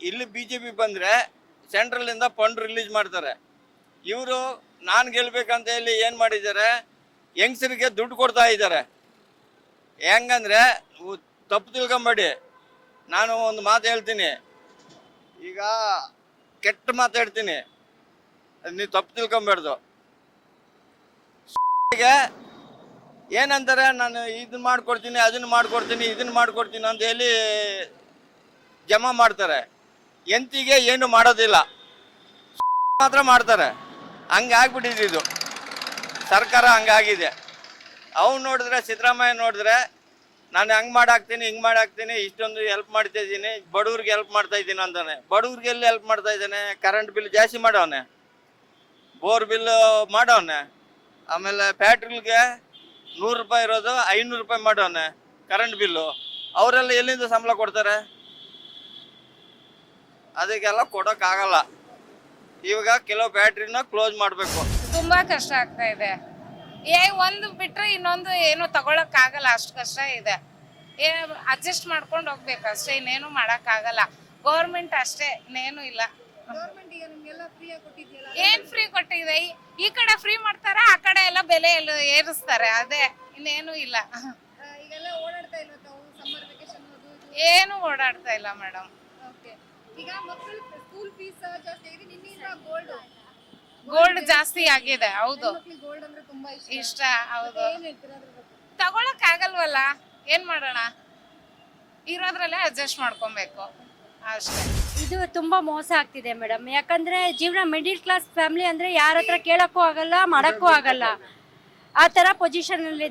ಇಲ್ಲಿ ಬಿ ಜೆ ಪಿ ಬಂದರೆ ಸೆಂಟ್ರಲಿಂದ ಫಂಡ್ ರಿಲೀಸ್ ಮಾಡ್ತಾರೆ. ಇವರು, ನಾನು ಗೆಲ್ಬೇಕಂತ ಹೇಳಿ ಏನು ಮಾಡಿದ್ದಾರೆ? ಹೆಂಗಸರಿಗೆ ದುಡ್ಡು ಕೊಡ್ತಾ ಇದ್ದಾರೆ. ಹೆಂಗಂದ್ರೆ ತಪ್ಪು ತಿಳ್ಕೊಂಬೇಡಿ. ನಾನು ಒಂದು ಮಾತು ಹೇಳ್ತೀನಿ. ಈಗ ಕೆಟ್ಟ ಮಾತಾಡ್ತೀನಿ ನೀವು ತಪ್ಪು ತಿಳ್ಕೊಬಾರ್ದು ಏನಂತಾರೆ, ನಾನು ಇದನ್ನ ಮಾಡ್ಕೊಡ್ತೀನಿ ಅದನ್ನ ಮಾಡ್ಕೊಡ್ತೀನಿ ಇದನ್ನ ಮಾಡ್ಕೊಡ್ತೀನಿ ಅಂತ ಹೇಳಿ ಜಮಾ ಮಾಡ್ತಾರೆ. ಎಂತಿಗೆ ಏನು ಮಾಡೋದಿಲ್ಲ. ಮಾತ್ರ ಮಾಡ್ತಾರೆ. ಹಂಗಾಗ್ಬಿಟ್ಟಿದೆ ಇದು. ಸರ್ಕಾರ ಹಂಗಾಗಿದೆ ಅವ್ನು ನೋಡಿದ್ರೆ, ಸಿದ್ದರಾಮಯ್ಯ ನೋಡಿದ್ರೆ ನಾನು ಹಂಗೆ ಮಾಡಾಕ್ತೀನಿ, ಹಿಂಗೆ ಮಾಡಾಕ್ತೀನಿ, ಇಷ್ಟೊಂದು ಹೆಲ್ಪ್ ಮಾಡ್ತಾ ಇದ್ದೀನಿ, ಬಡವ್ರಿಗೆ ಹೆಲ್ಪ್ ಮಾಡ್ತಾ ಇದ್ದೀನಿ ಅಂತಾನೆ ಬಡವ್ರಿಗೆ ಎಲ್ಲಿ ಹೆಲ್ಪ್ ಮಾಡ್ತಾ ಇದ್ದಾನೆ? ಕರೆಂಟ್ ಬಿಲ್ ಜಾಸ್ತಿ ಮಾಡವನೆ. Bore bill ಮಾಡವನೆ. ಆಮೇಲೆ ಪ್ಯಾಟ್ರಿಲ್ಗೆ ನೂರು ರೂಪಾಯಿ ಇರೋದು, ಐನೂರು ರೂಪಾಯಿ ಮಾಡವನೆ ಕರೆಂಟ್ ಬಿಲ್ಲು ಅವರೆಲ್ಲ ಎಲ್ಲಿಂದ ಸಂಬಳ ಕೊಡ್ತಾರೆ? ಅದಕ್ಕೆಲ್ಲ ಕೊಡೋಕ್ಕಾಗಲ್ಲ. ಇವಾಗ ಕೆಲವು ಬ್ಯಾಟ್ರಿನ ಕ್ಲೋಸ್ ಮಾಡಬೇಕು.
ತುಂಬಾ ಕಷ್ಟ ಆಗ್ತಾ ಇದೆ. ಏ ಒಂದು ಬಿಟ್ರೆ ಇನ್ನೊಂದು ಏನು ತಗೊಳಕ್ ಆಗಲ್ಲ ಅಷ್ಟು ಕಷ್ಟ ಇದೆ. ಏ ಅಡ್ಜಸ್ಟ್ ಮಾಡ್ಕೊಂಡು ಹೋಗ್ಬೇಕು ಅಷ್ಟೇ ಇನ್ನೇನು ಮಾಡಕ್ ಆಗಲ್ಲ. ಗೌರ್ಮೆಂಟ್ ಅಷ್ಟೇ ಇನ್ನೇನು ಇಲ್ಲ. ಏನ್ ಫ್ರೀ ಕೊಟ್ಟಿದೆ? ಈ- ಕಡೆ ಫ್ರೀ ಮಾಡ್ತಾರೆ? ಆ ಕಡೆ ಎಲ್ಲ ಬೆಲೆ ಎಲ್ಲ ಏರಿಸ್ತಾರೆ ಅದೇ ಇನ್ನೇನು ಇಲ್ಲ. ಏನು ಓಡಾಡ್ತಾ ಇಲ್ಲ ಮೇಡಮ್
ಓಕೆ ಈಗ ಮಕ್ಕಳು ಸ್ಕೂಲ್ ಫೀಸ್ ಜಾಸ್ತಿ ಆಗಿದೆ ನಿನ್ನಿಂದ ಗೋಲ್ಡ್
ಗೋಲ್ಡ್ ಜಾಸ್ತಿ ಆಗಿದೆ ಹೌದು.
ಗೋಲ್ಡ್ ಅಂದ್ರೆ ತುಂಬಾ ಇಷ್ಟ.
ಇಷ್ಟ ಹೌದು.
ಏನ್ ಹೇಳ್ತೀರಾ ಅದ್ರ ಬಗ್ಗೆ?
ತಗೊಳಕ್ ಆಗಲ್ವಲ್ಲ ಏನ್ ಮಾಡೋಣ? ಇರೋದ್ರಲ್ಲೇ ಅಡ್ಜಸ್ಟ್ ಮಾಡ್ಕೊಬೇಕು ಅಷ್ಟೇ.
ಇದು ತುಂಬಾ ಮೋಸ ಆಗ್ತಿದೆ ಮೇಡಮ್ ಯಾಕಂದ್ರೆ ಜೀವನ ಮಿಡಿಲ್ ಕ್ಲಾಸ್ ಫ್ಯಾಮಿಲಿ ಅಂದ್ರೆ ಯಾರ ಹತ್ರ ಕೇಳಕ್ಕೂ ಆಗಲ್ಲ ಮಾಡಕ್ಕೂ ಆಗಲ್ಲ. ಆ ತರ ಪೊಸಿಷನ್ ಅಲ್ಲಿ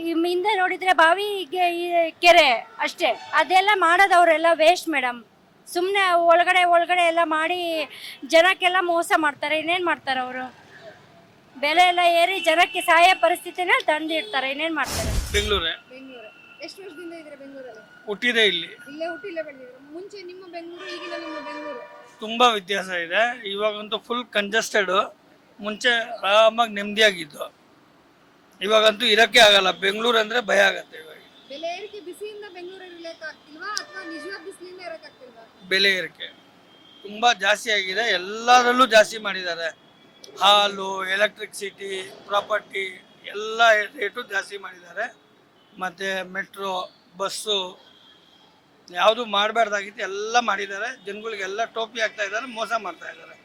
ಈ ಹಿಂದೆ ನೋಡಿದ್ರೆ ಬಾವಿ ಗೆ- ಈ ಕೆರೆ ಅಷ್ಟೇ. ಅದೆಲ್ಲ ಮಾಡೋದವ್ರೆಲ್ಲ ವೇಸ್ಟ್ ಮೇಡಮ್ ಸುಮ್ಮನೆ ಒಳಗಡೆ ಒಳಗಡೆ ಎಲ್ಲ ಮಾಡಿ ಜನಕ್ಕೆಲ್ಲ ಮೋಸ ಮಾಡ್ತಾರೆ. ಇನ್ನೇನು ಮಾಡ್ತಾರೆ ಅವರು? ಬೆಲೆ ಎಲ್ಲ ಏರಿ ಜನಕ್ಕೆ ಸಹಾಯ ಪರಿಸ್ಥಿತಿನ ತಂದಿಡ್ತಾರೆ. ಇನ್ನೇನು ಮಾಡ್ತಾರೆ?
ಬೆಂಗಳೂರೇ.
ಬೆಂಗಳೂರು. ಎಷ್ಟು ವರ್ಷದಿಂದ ಇದ್ರೆ ಬೆಂಗಳೂರಲ್ಲಿ?
ಹುಟ್ಟಿದೆ ಇಲ್ಲಿ.
ಇಲ್ಲೇ ಹುಟ್ಟಿಲ್ಲ ಬೆಳೆದಿದ್ರು ಮುಂಚೆ ನಿಮ್ಮ ಬೆಂಗಳೂರು ಈಗಿನ ನಿಮ್ಮ ಬೆಂಗಳೂರು?
ತುಂಬಾ ವ್ಯತ್ಯಾಸ ಇದೆ. ಇವಾಗಂತೂ ಫುಲ್ ಕಂಜೆಸ್ಟೆಡ್ ಮುಂಚೆ ಆರಾಮಾಗಿ ನೆಮ್ಮದಿಯಾಗಿದ್ದು. ಇವಾಗಂತೂ ಇರಕ್ಕೆ ಆಗಲ್ಲ. ಬೆಂಗಳೂರು ಅಂದ್ರೆ ಭಯ ಆಗತ್ತೆ ಇವಾಗ.
ಬೆಲೆ ಏರಿಕೆ ಬಿಸಿಯಿಂದ
ಬೆಲೆ ಏರಿಕೆ. ತುಂಬಾ ಜಾಸ್ತಿ ಆಗಿದೆ. ಎಲ್ಲದರಲ್ಲೂ ಜಾಸ್ತಿ ಮಾಡಿದ್ದಾರೆ. ಹಾಲು ಎಲೆಕ್ಟ್ರಿಸಿಟಿ ಪ್ರಾಪರ್ಟಿ ಎಲ್ಲ ರೇಟು ಜಾಸ್ತಿ ಮಾಡಿದ್ದಾರೆ. ಮತ್ತು ಮೆಟ್ರೋ ಬಸ್ಸು ಯಾವುದು ಮಾಡಬಾರ್ದಾಗಿತ್ತು ಎಲ್ಲ ಮಾಡಿದ್ದಾರೆ. ಜನಗಳಿಗೆಲ್ಲ ಟೋಪಿ ಹಾಕ್ತಾ ಇದ್ದಾರೆ, ಮೋಸ ಮಾಡ್ತಾ ಇದ್ದಾರೆ.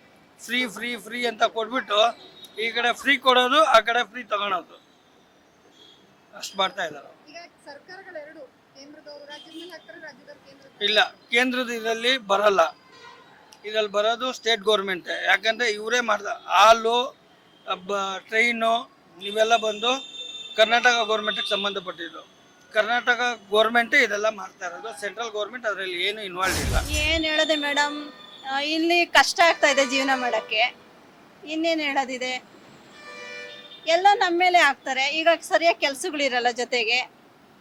ಫ್ರೀ ಫ್ರೀ ಫ್ರೀ ಅಂತ ಕೊಟ್ಬಿಟ್ಟು ಈ ಕಡೆ ಫ್ರೀ ಕೊಡೋದು, ಆ ಕಡೆ ಫ್ರೀ ತಗೊಳೋದು. ಅಷ್ಟು ಮಾಡ್ತಾ ಇದ್ದಾರೆ ಇಲ್ಲ, ಕೇಂದ್ರದ ಇದರಲ್ಲಿ ಬರಲ್ಲ. ಇದ್ರಲ್ಲಿ ಬರೋದು ಸ್ಟೇಟ್ ಗೌರ್ಮೆಂಟ್ ಯಾಕಂದ್ರೆ ಇವರೇ ಮಾಡ್ದ, ಹಾಲು ಟ್ರೈನು ಇವೆಲ್ಲ ಬಂದು ಕರ್ನಾಟಕ ಗೌರ್ಮೆಂಟಿಗೆ ಸಂಬಂಧಪಟ್ಟಿದ್ದು. ಕರ್ನಾಟಕ ಗೌರ್ಮೆಂಟೇ ಇದೆಲ್ಲ ಮಾಡ್ತಾ ಇರೋದು. ಸೆಂಟ್ರಲ್ ಗೌರ್ಮೆಂಟ್ ಅದರಲ್ಲಿ ಏನು ಇನ್ವಾಲ್ವ್ ಇಲ್ಲ.
ಏನು ಹೇಳೋದೆ ಮೇಡಮ್ ಇಲ್ಲಿ ಕಷ್ಟ ಆಗ್ತಾ ಇದೆ ಜೀವನ ಮಾಡೋಕ್ಕೆ. ಇನ್ನೇನು ಹೇಳೋದಿದೆ? ಎಲ್ಲ ನಮ್ಮ ಮೇಲೆ ಹಾಕ್ತಾರೆ ಈಗ ಸರಿಯಾಗಿ ಕೆಲಸಗಳಿರಲ್ಲ ಜೊತೆಗೆ.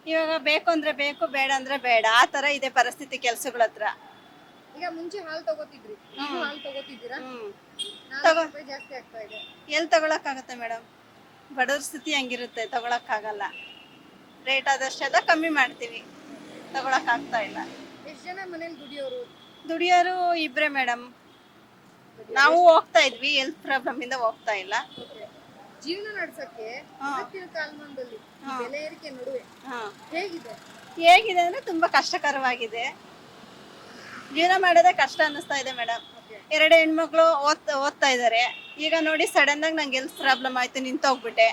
ಇವಾಗ ಬೇಕು ಅಂದ್ರೆ ಬೇಕು ಬೇಡ ಅಂದ್ರೆ ಬೇಡ. ಆ ತರ ಇದೆ ಪರಿಸ್ಥಿತಿ ಕೆಲ್ಸಗಳ ಹತ್ರ.
ಈಗ ಮುಂಚೆ ಹಾಲು ತಗೋತಿದ್ರಿ. ಈಗ. ಹಾಲು ತಗೋತಿದ್ದೀರಾ?
ಹ್ಞೂ
ನಾಲ್ಕು ರೂಪಾಯಿ ಜಾಸ್ತಿ ಆಗ್ತಾ ಇದೆ.
ಎಲ್ಲಿ ತಗೊಳಕ್ಕಾಗತ್ತೆ ಮೇಡಮ್? ಬಡವ್ರ ಸ್ಥಿತಿ ಹಂಗಿರುತ್ತೆ? ತಗೊಳಕ್ಕಾಗಲ್ಲ. ರೇಟ್ ಆದಷ್ಟು ಅದ ಕಮ್ಮಿ ಮಾಡ್ತೀವಿ. ತಗೊಳಕ್ಕಾಗ್ತಾ ಇಲ್ಲ.
ಎಷ್ಟು ಜನ ಮನೇಲಿ ದುಡಿಯೋರು?
ದುಡಿಯೋರು ಇಬ್ರೇ ಮೇಡಮ್. ನಾವು ಹೋಗ್ತಾ ಇದ್ವಿ ಹೆಲ್ತ್ ಪ್ರಾಬ್ಲಮ್ ಇಂದ ಹೋಗ್ತಾ ಇಲ್ಲ.
ಜೀವನ ನಡ್ಸಕ್ಕೆ. ಇವತ್ತಿನ ಕಾಲಮಾನದಲ್ಲಿ ಈ ಬೆಲೆ ಏರಿಕೆ ನಡುವೆ
ಹಾ.
ಹೇಗಿದೆ?
ಹೇಗಿದೆ ಅಂದ್ರೆ ತುಂಬಾ ಕಷ್ಟಕರವಾಗಿದೆ. ಜೀವನ ಮಾಡೋದೇ ಕಷ್ಟ ಅನ್ನಿಸ್ತಾ ಇದೆ ಮೇಡಮ್ ಎರಡು ಹೆಣ್ಮಕ್ಳು ಓದ್ತಾ ಓದ್ತಾ ಇದ್ದಾರೆ. ಈಗ ನೋಡಿ ಸಡನ್ ಆಗಿ ನಂಗೆ ಹೆಲ್ತ್ ಪ್ರಾಬ್ಲಮ್ ಆಯ್ತು ನಿಂತೋಗ್ಬಿಟ್ಟೆ.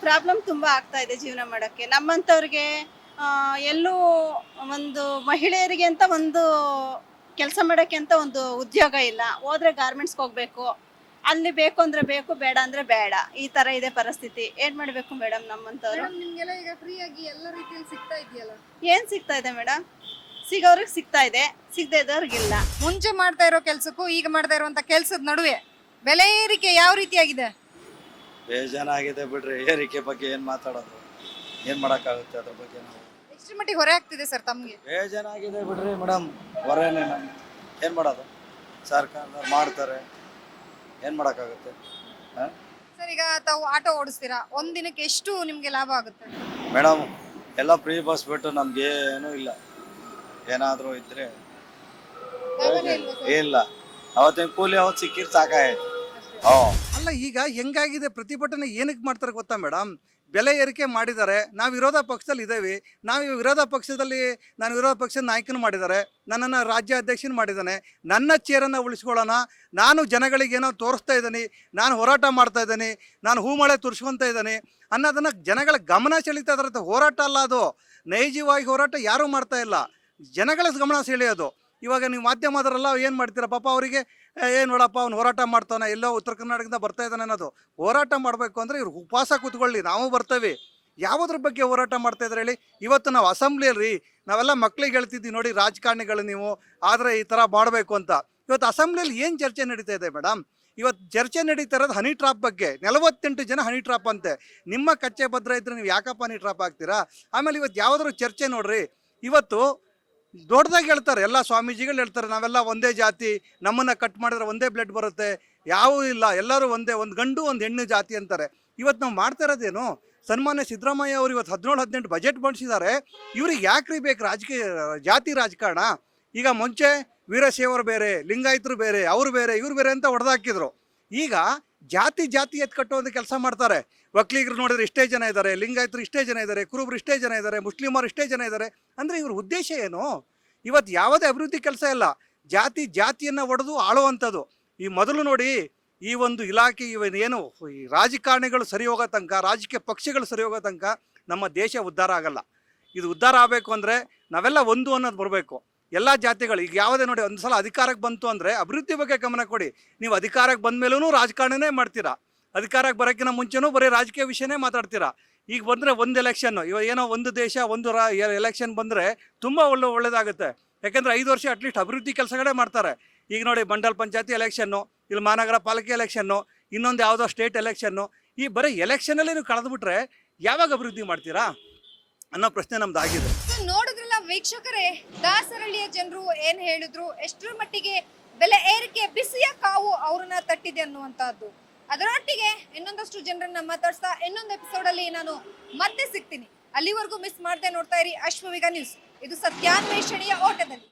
ಪ್ರಾಬ್ಲಮ್ ತುಂಬಾ ಆಗ್ತಾ ಇದೆ ಜೀವನ ಮಾಡೋಕ್ಕೆ. ನಮ್ಮಂಥವ್ರಿಗೆ ಎಲ್ಲೂ ಒಂದು ಮಹಿಳೆಯರಿಗೆ ಅಂತ ಒಂದು ಕೆಲಸ ಮಾಡೋಕ್ಕೆ ಅಂತ ಒಂದು ಉದ್ಯೋಗ ಇಲ್ಲ. ಹೋದ್ರೆ ಗಾರ್ಮೆಂಟ್ಸ್ಗೆ ಹೋಗ್ಬೇಕು ಅಲ್ಲಿ ಬೇಕು ಅಂದ್ರೆ ಬೇಕು ಬೇಡ ಅಂದ್ರೆ ಬೇಡ. ಈ ತರ ಇದೆ ಪರಿಸ್ಥಿತಿ. ಏನ್ ಮಾಡ್ಬೇಕು ಮೇಡಮ್ ನಮ್ಮಂತವ್ರು?
ಮೇಡಮ್ ನಿಮ್ಗೆಲ್ಲ ಈಗ ಫ್ರೀ ಆಗಿ ಎಲ್ಲ ರೀತಿಯಲ್ಲಿ ಸಿಗ್ತಾ ಇದೆಯಲ್ಲ
ಏನ್ ಸಿಗ್ತಾ ಇದೆ ಮೇಡಮ್? ಸಿಗೋರಿಗೆ ಸಿಗ್ತಾ ಇದೆ ಸಿಗದೆ ಇದ್ದವ್ರಿಗಿಲ್ಲ
ಮುಂಚೆ ಮಾಡ್ತಾ ಇರೋ ಕೆಲ್ಸಕ್ಕೂ ಈಗ ಮಾಡ್ತಾ ಇರುವಂತ ಕೆಲ್ಸದ ನಡುವೆ ಬೆಲೆ ಏರಿಕೆ ಯಾವ ರೀತಿಯಾಗಿದೆ?
ಬೇಜಾನಾಗಿದೆ ಬಿಡ್ರಿ. ಏರಿಕೆ ಬಗ್ಗೆ ಏನ್ ಮಾತಾಡೋದು? ಏನು ಮಾಡಕ್ಕಾಗುತ್ತೆ ಅದ್ರ ಬಗ್ಗೆ ನಾವು?
ಎಷ್ಟು ಮಟ್ಟಿಗೆ ಹೊರೆ ಆಗ್ತಿದೆ ಸರ್ ತಮ್ಗೆ?
ಬೇಜಾನಾಗಿದೆ ಬಿಡ್ರಿ ಮೇಡಮ್. ಹೊರೇನೆ ಏನ್ ಏನು ಮಾಡೋದು? ಸರ್ಕಾರ ಮಾಡ್ತಾರೆ. ಏನು ಮಾಡೋಕ್ಕಾಗುತ್ತೆ?
ಸರ್ ಈಗ ತಾವು ಆಟೋ ಓಡಿಸ್ತೀರಾ? ಒಂದ್ ದಿನಕ್ಕೆ ಎಷ್ಟು ನಿಮ್ಗೆ ಲಾಭ ಆಗುತ್ತೆ?
ಮೇಡಮ್ ಎಲ್ಲ ಫ್ರೀ ಬಸ್ ಬಿಟ್ಟು ನಮ್ಗೆ ಏನೂ ಇಲ್ಲ. ಏನಾದರೂ
ಸರ್?
ಇಲ್ಲ. ಅವತ್ತಿನ ಕೂಲಿ ಅವತ್ತು ಸಿಕ್ಕಿರ್ ಸಾಕಾಯ್ತು. ಹ್ಞೂ
ಅಲ್ಲ ಈಗ ಹೆಂಗಾಗಿದೆ? ಪ್ರತಿಭಟನೆ ಏನಕ್ಕೆ ಮಾಡ್ತಾರೆ ಗೊತ್ತಾ ಮೇಡಮ್ ಬೆಲೆ ಏರಿಕೆ ಮಾಡಿದ್ದಾರೆ. ನಾವು ವಿರೋಧ ಪಕ್ಷದಲ್ಲಿ ಇದ್ದೇವೆ ನಾವು ವಿರೋಧ ಪಕ್ಷದಲ್ಲಿ, ನಾನು ವಿರೋಧ ಪಕ್ಷದ ನಾಯಕನ ಮಾಡಿದ್ದಾರೆ. ನನ್ನನ್ನು ರಾಜ್ಯ ಅಧ್ಯಕ್ಷನ ಮಾಡಿದ್ದಾನೆ. ನನ್ನ ಚೇರನ್ನು ಉಳಿಸ್ಕೊಳ್ಳೋಣ. ನಾನು ಜನಗಳಿಗೆ ಏನೋ ತೋರಿಸ್ತಾ ಇದ್ದೀನಿ. ನಾನು ಹೋರಾಟ ಮಾಡ್ತಾ ಇದ್ದೀನಿ. ನಾನು ಹೂಮಳೆ ತುರ್ಸ್ಕೊತಾ ಇದ್ದೀನಿ. ಅನ್ನೋದನ್ನು ಜನಗಳ ಗಮನ ಸೆಳೀತಾ ಇದ್ದಾರೆ. ಹೋರಾಟ ಅಲ್ಲ ಅದು. ನೈಜವಾಗಿ ಹೋರಾಟ ಯಾರೂ ಮಾಡ್ತಾ ಇಲ್ಲ. ಜನಗಳ ಗಮನ ಸೆಳೆಯೋದು. ಇವಾಗ ನೀವು ಮಾಧ್ಯಮದವರೆಲ್ಲ ಏನು ಮಾಡ್ತೀರಾ? ಪಾಪ ಅವರಿಗೆ ಏನು ನೋಡಪ್ಪ, ಅವ್ನು ಹೋರಾಟ ಮಾಡ್ತಾನೆ, ಎಲ್ಲೋ ಉತ್ತರ ಕರ್ನಾಟಕದಿಂದ ಬರ್ತಾ ಇದ್ದಾನೆ ಅನ್ನೋದು. ಹೋರಾಟ ಮಾಡಬೇಕು ಅಂದರೆ ಇವ್ರು ಉಪವಾಸ ಕೂತ್ಕೊಳ್ಳಿ, ನಾವು ಬರ್ತೇವೆ. ಯಾವುದ್ರ ಬಗ್ಗೆ ಹೋರಾಟ ಮಾಡ್ತಾ ಇದ್ದಾರೆ ಹೇಳಿ? ಇವತ್ತು ನಾವು ಅಸೆಂಬ್ಲಿಯಲ್ಲಿ, ನಾವೆಲ್ಲ ಮಕ್ಳಿಗೆ ಹೇಳ್ತಿದ್ದೀವಿ ನೋಡಿ, ರಾಜಕಾರಣಿಗಳು ನೀವು, ಆದರೆ ಈ ಥರ ಮಾಡಬೇಕು ಅಂತ. ಇವತ್ತು ಅಸೆಂಬ್ಲಿಯಲ್ಲಿ ಏನು ಚರ್ಚೆ ನಡೀತಾ ಇದೆ ಮೇಡಮ್ ಇವತ್ತು ಚರ್ಚೆ ನಡೀತಾ ಇರೋದು ಹನಿ ಟ್ರಾಪ್ ಬಗ್ಗೆ. ನಲವತ್ತೆಂಟು ಜನ ಹನಿ ಟ್ರಾಪ್ ಅಂತೆ. ನಿಮ್ಮ ಕಚ್ಚೆ ಭದ್ರ ಇದ್ರೆ ನೀವು ಯಾಕಪ್ಪ ಹನಿ ಟ್ರಾಪ್ ಆಗ್ತೀರಾ? ಆಮೇಲೆ ಇವತ್ತು ಯಾವುದಾದ್ರು ಚರ್ಚೆ ನೋಡ್ರಿ. ಇವತ್ತು ದೊಡ್ಡದಾಗಿ ಹೇಳ್ತಾರೆ, ಎಲ್ಲ ಸ್ವಾಮೀಜಿಗಳು ಹೇಳ್ತಾರೆ, ನಾವೆಲ್ಲ ಒಂದೇ ಜಾತಿ, ನಮ್ಮನ್ನ ಕಟ್ ಮಾಡಿದ್ರೆ ಒಂದೇ ಬ್ಲಡ್ ಬರುತ್ತೆ ಯಾವೂ ಇಲ್ಲ, ಎಲ್ಲರೂ ಒಂದೇ, ಒಂದು ಗಂಡು, ಒಂದು ಹೆಣ್ಣು ಜಾತಿ ಅಂತಾರೆ. ಇವತ್ತು ನಾವು ಮಾಡ್ತಾ ಇರೋದೇನು, ಸನ್ಮಾನ್ಯ ಸಿದ್ದರಾಮಯ್ಯ ಅವರು ಇವತ್ತು ಹದಿನೇಳು, ಹದಿನೆಂಟು ಬಜೆಟ್ ಮಂಡಿಸಿದ್ದಾರೆ ಇವ್ರಿಗೆ ಯಾಕ್ರಿ ಬೇಕು ರಾಜಕೀಯ, ಜಾತಿ ರಾಜಕಾರಣ? ಈಗ ಮುಂಚೆ ವೀರಶೈವರು ಬೇರೆ, ಲಿಂಗಾಯತರು ಬೇರೆ, ಅವರು ಬೇರೆ, ಇವ್ರು ಬೇರೆ ಅಂತ ಹೊಡೆದಾಕಿದ್ರು ಈಗ ಜಾತಿ ಜಾತಿ ಎತ್ ಕಟ್ಟುವಂಥ ಕೆಲಸ ಮಾಡ್ತಾರೆ. ಒಕ್ಕಲಿಗರು ನೋಡಿದ್ರೆ ಇಷ್ಟೇ ಜನ ಇದ್ದಾರೆ ಲಿಂಗಾಯತರು ಇಷ್ಟೇ ಜನ ಇದ್ದಾರೆ ಕುರುಬರು ಇಷ್ಟೇ ಜನ ಇದ್ದಾರೆ ಮುಸ್ಲಿಮರು ಇಷ್ಟೇ ಜನ ಇದ್ದಾರೆ ಅಂದರೆ ಇವ್ರ ಉದ್ದೇಶ ಏನು? ಇವತ್ತು ಯಾವುದೇ ಅಭಿವೃದ್ಧಿ ಕೆಲಸ ಇಲ್ಲ. ಜಾತಿ ಜಾತಿಯನ್ನು ಒಡೆದು ಆಳುವಂಥದ್ದು. ಈ ಮೊದಲು ನೋಡಿ, ಈ ಒಂದು ಇಲಾಖೆ ಏನು, ಈ ರಾಜಕಾರಣಿಗಳು ಸರಿ ಹೋಗೋ ತನಕ, ರಾಜಕೀಯ ಪಕ್ಷಗಳು ಸರಿ ಹೋಗೋ ತನಕ ನಮ್ಮ ದೇಶ ಉದ್ಧಾರ ಆಗಲ್ಲ. ಇದು ಉದ್ಧಾರ ಆಗಬೇಕು ಅಂದರೆ ನಾವೆಲ್ಲ ಒಂದು ಅನ್ನೋದು ಬರಬೇಕು. ಎಲ್ಲ ಜಾತಿಗಳು, ಈಗ ಯಾವುದೇ ನೋಡಿ ಒಂದು ಸಲ ಅಧಿಕಾರಕ್ಕೆ ಬಂತು ಅಂದರೆ ಅಭಿವೃದ್ಧಿ ಬಗ್ಗೆ ಗಮನ ಕೊಡಿ. ನೀವು ಅಧಿಕಾರಕ್ಕೆ ಬಂದ ಮೇಲೂ ರಾಜಕಾರಣನೇ ಮಾಡ್ತೀರಾ. ಅಧಿಕಾರಕ್ಕೆ ಬರೋಕ್ಕಿಂತ ಮುಂಚೆನೂ ಬರೀ ರಾಜಕೀಯ ವಿಷಯನೇ ಮಾತಾಡ್ತೀರಾ. ಈಗ ಬಂದರೆ ಒಂದು ಎಲೆಕ್ಷನ್ನು ಇವಾಗ ಏನೋ ಒಂದು ದೇಶ, ಒಂದು ರಾ ಎಲೆಕ್ಷನ್ ಬಂದರೆ ತುಂಬ ಒಳ್ಳೆ ಒಳ್ಳೆಯದಾಗುತ್ತೆ ಯಾಕೆಂದರೆ ಐದು ವರ್ಷ ಅಟ್ಲೀಸ್ಟ್ ಅಭಿವೃದ್ಧಿ ಕೆಲಸಗಳೇ ಮಾಡ್ತಾರೆ. ಈಗ ನೋಡಿ ಮಂಡಲ್ ಪಂಚಾಯತಿ ಎಲೆಕ್ಷನ್ನು ಇಲ್ಲಿ ಮಹಾನಗರ ಪಾಲಿಕೆ ಎಲೆಕ್ಷನ್ನು ಇನ್ನೊಂದು ಯಾವುದೋ ಸ್ಟೇಟ್ ಎಲೆಕ್ಷನ್ನು ಈ ಬರೀ ಎಲೆಕ್ಷನಲ್ಲೇ ನೀವು ಕಳೆದುಬಿಟ್ರೆ ಯಾವಾಗ ಅಭಿವೃದ್ಧಿ ಮಾಡ್ತೀರಾ ಅನ್ನೋ ಪ್ರಶ್ನೆ ನಮ್ದು ಆಗಿದೆ
ವೀಕ್ಷಕರೇ, ದಾಸರಳ್ಳಿಯ ಜನರು ಏನ್ ಹೇಳಿದ್ರು, ಎಷ್ಟರ ಮಟ್ಟಿಗೆ ಬೆಲೆ ಏರಿಕೆ ಬಿಸಿಯ ಕಾವು ಅವ್ರನ್ನ ತಟ್ಟಿದೆ ಅನ್ನುವಂತಹದ್ದು. ಅದರೊಟ್ಟಿಗೆ ಇನ್ನೊಂದಷ್ಟು ಜನರನ್ನ ಮಾತಾಡ್ಸ್ತಾ ಇನ್ನೊಂದು ಎಪಿಸೋಡ್ ಅಲ್ಲಿ ನಾನು ಮತ್ತೆ ಸಿಗ್ತೀನಿ. ಅಲ್ಲಿವರೆಗೂ ಮಿಸ್ ಮಾಡದೆ ನೋಡ್ತಾ ಇರಿ ಅಶ್ವವಿಗ ನ್ಯೂಸ್ ಇದು ಸತ್ಯಾನ್ವೇಷಣೆಯ ಓಟದಲ್ಲಿ.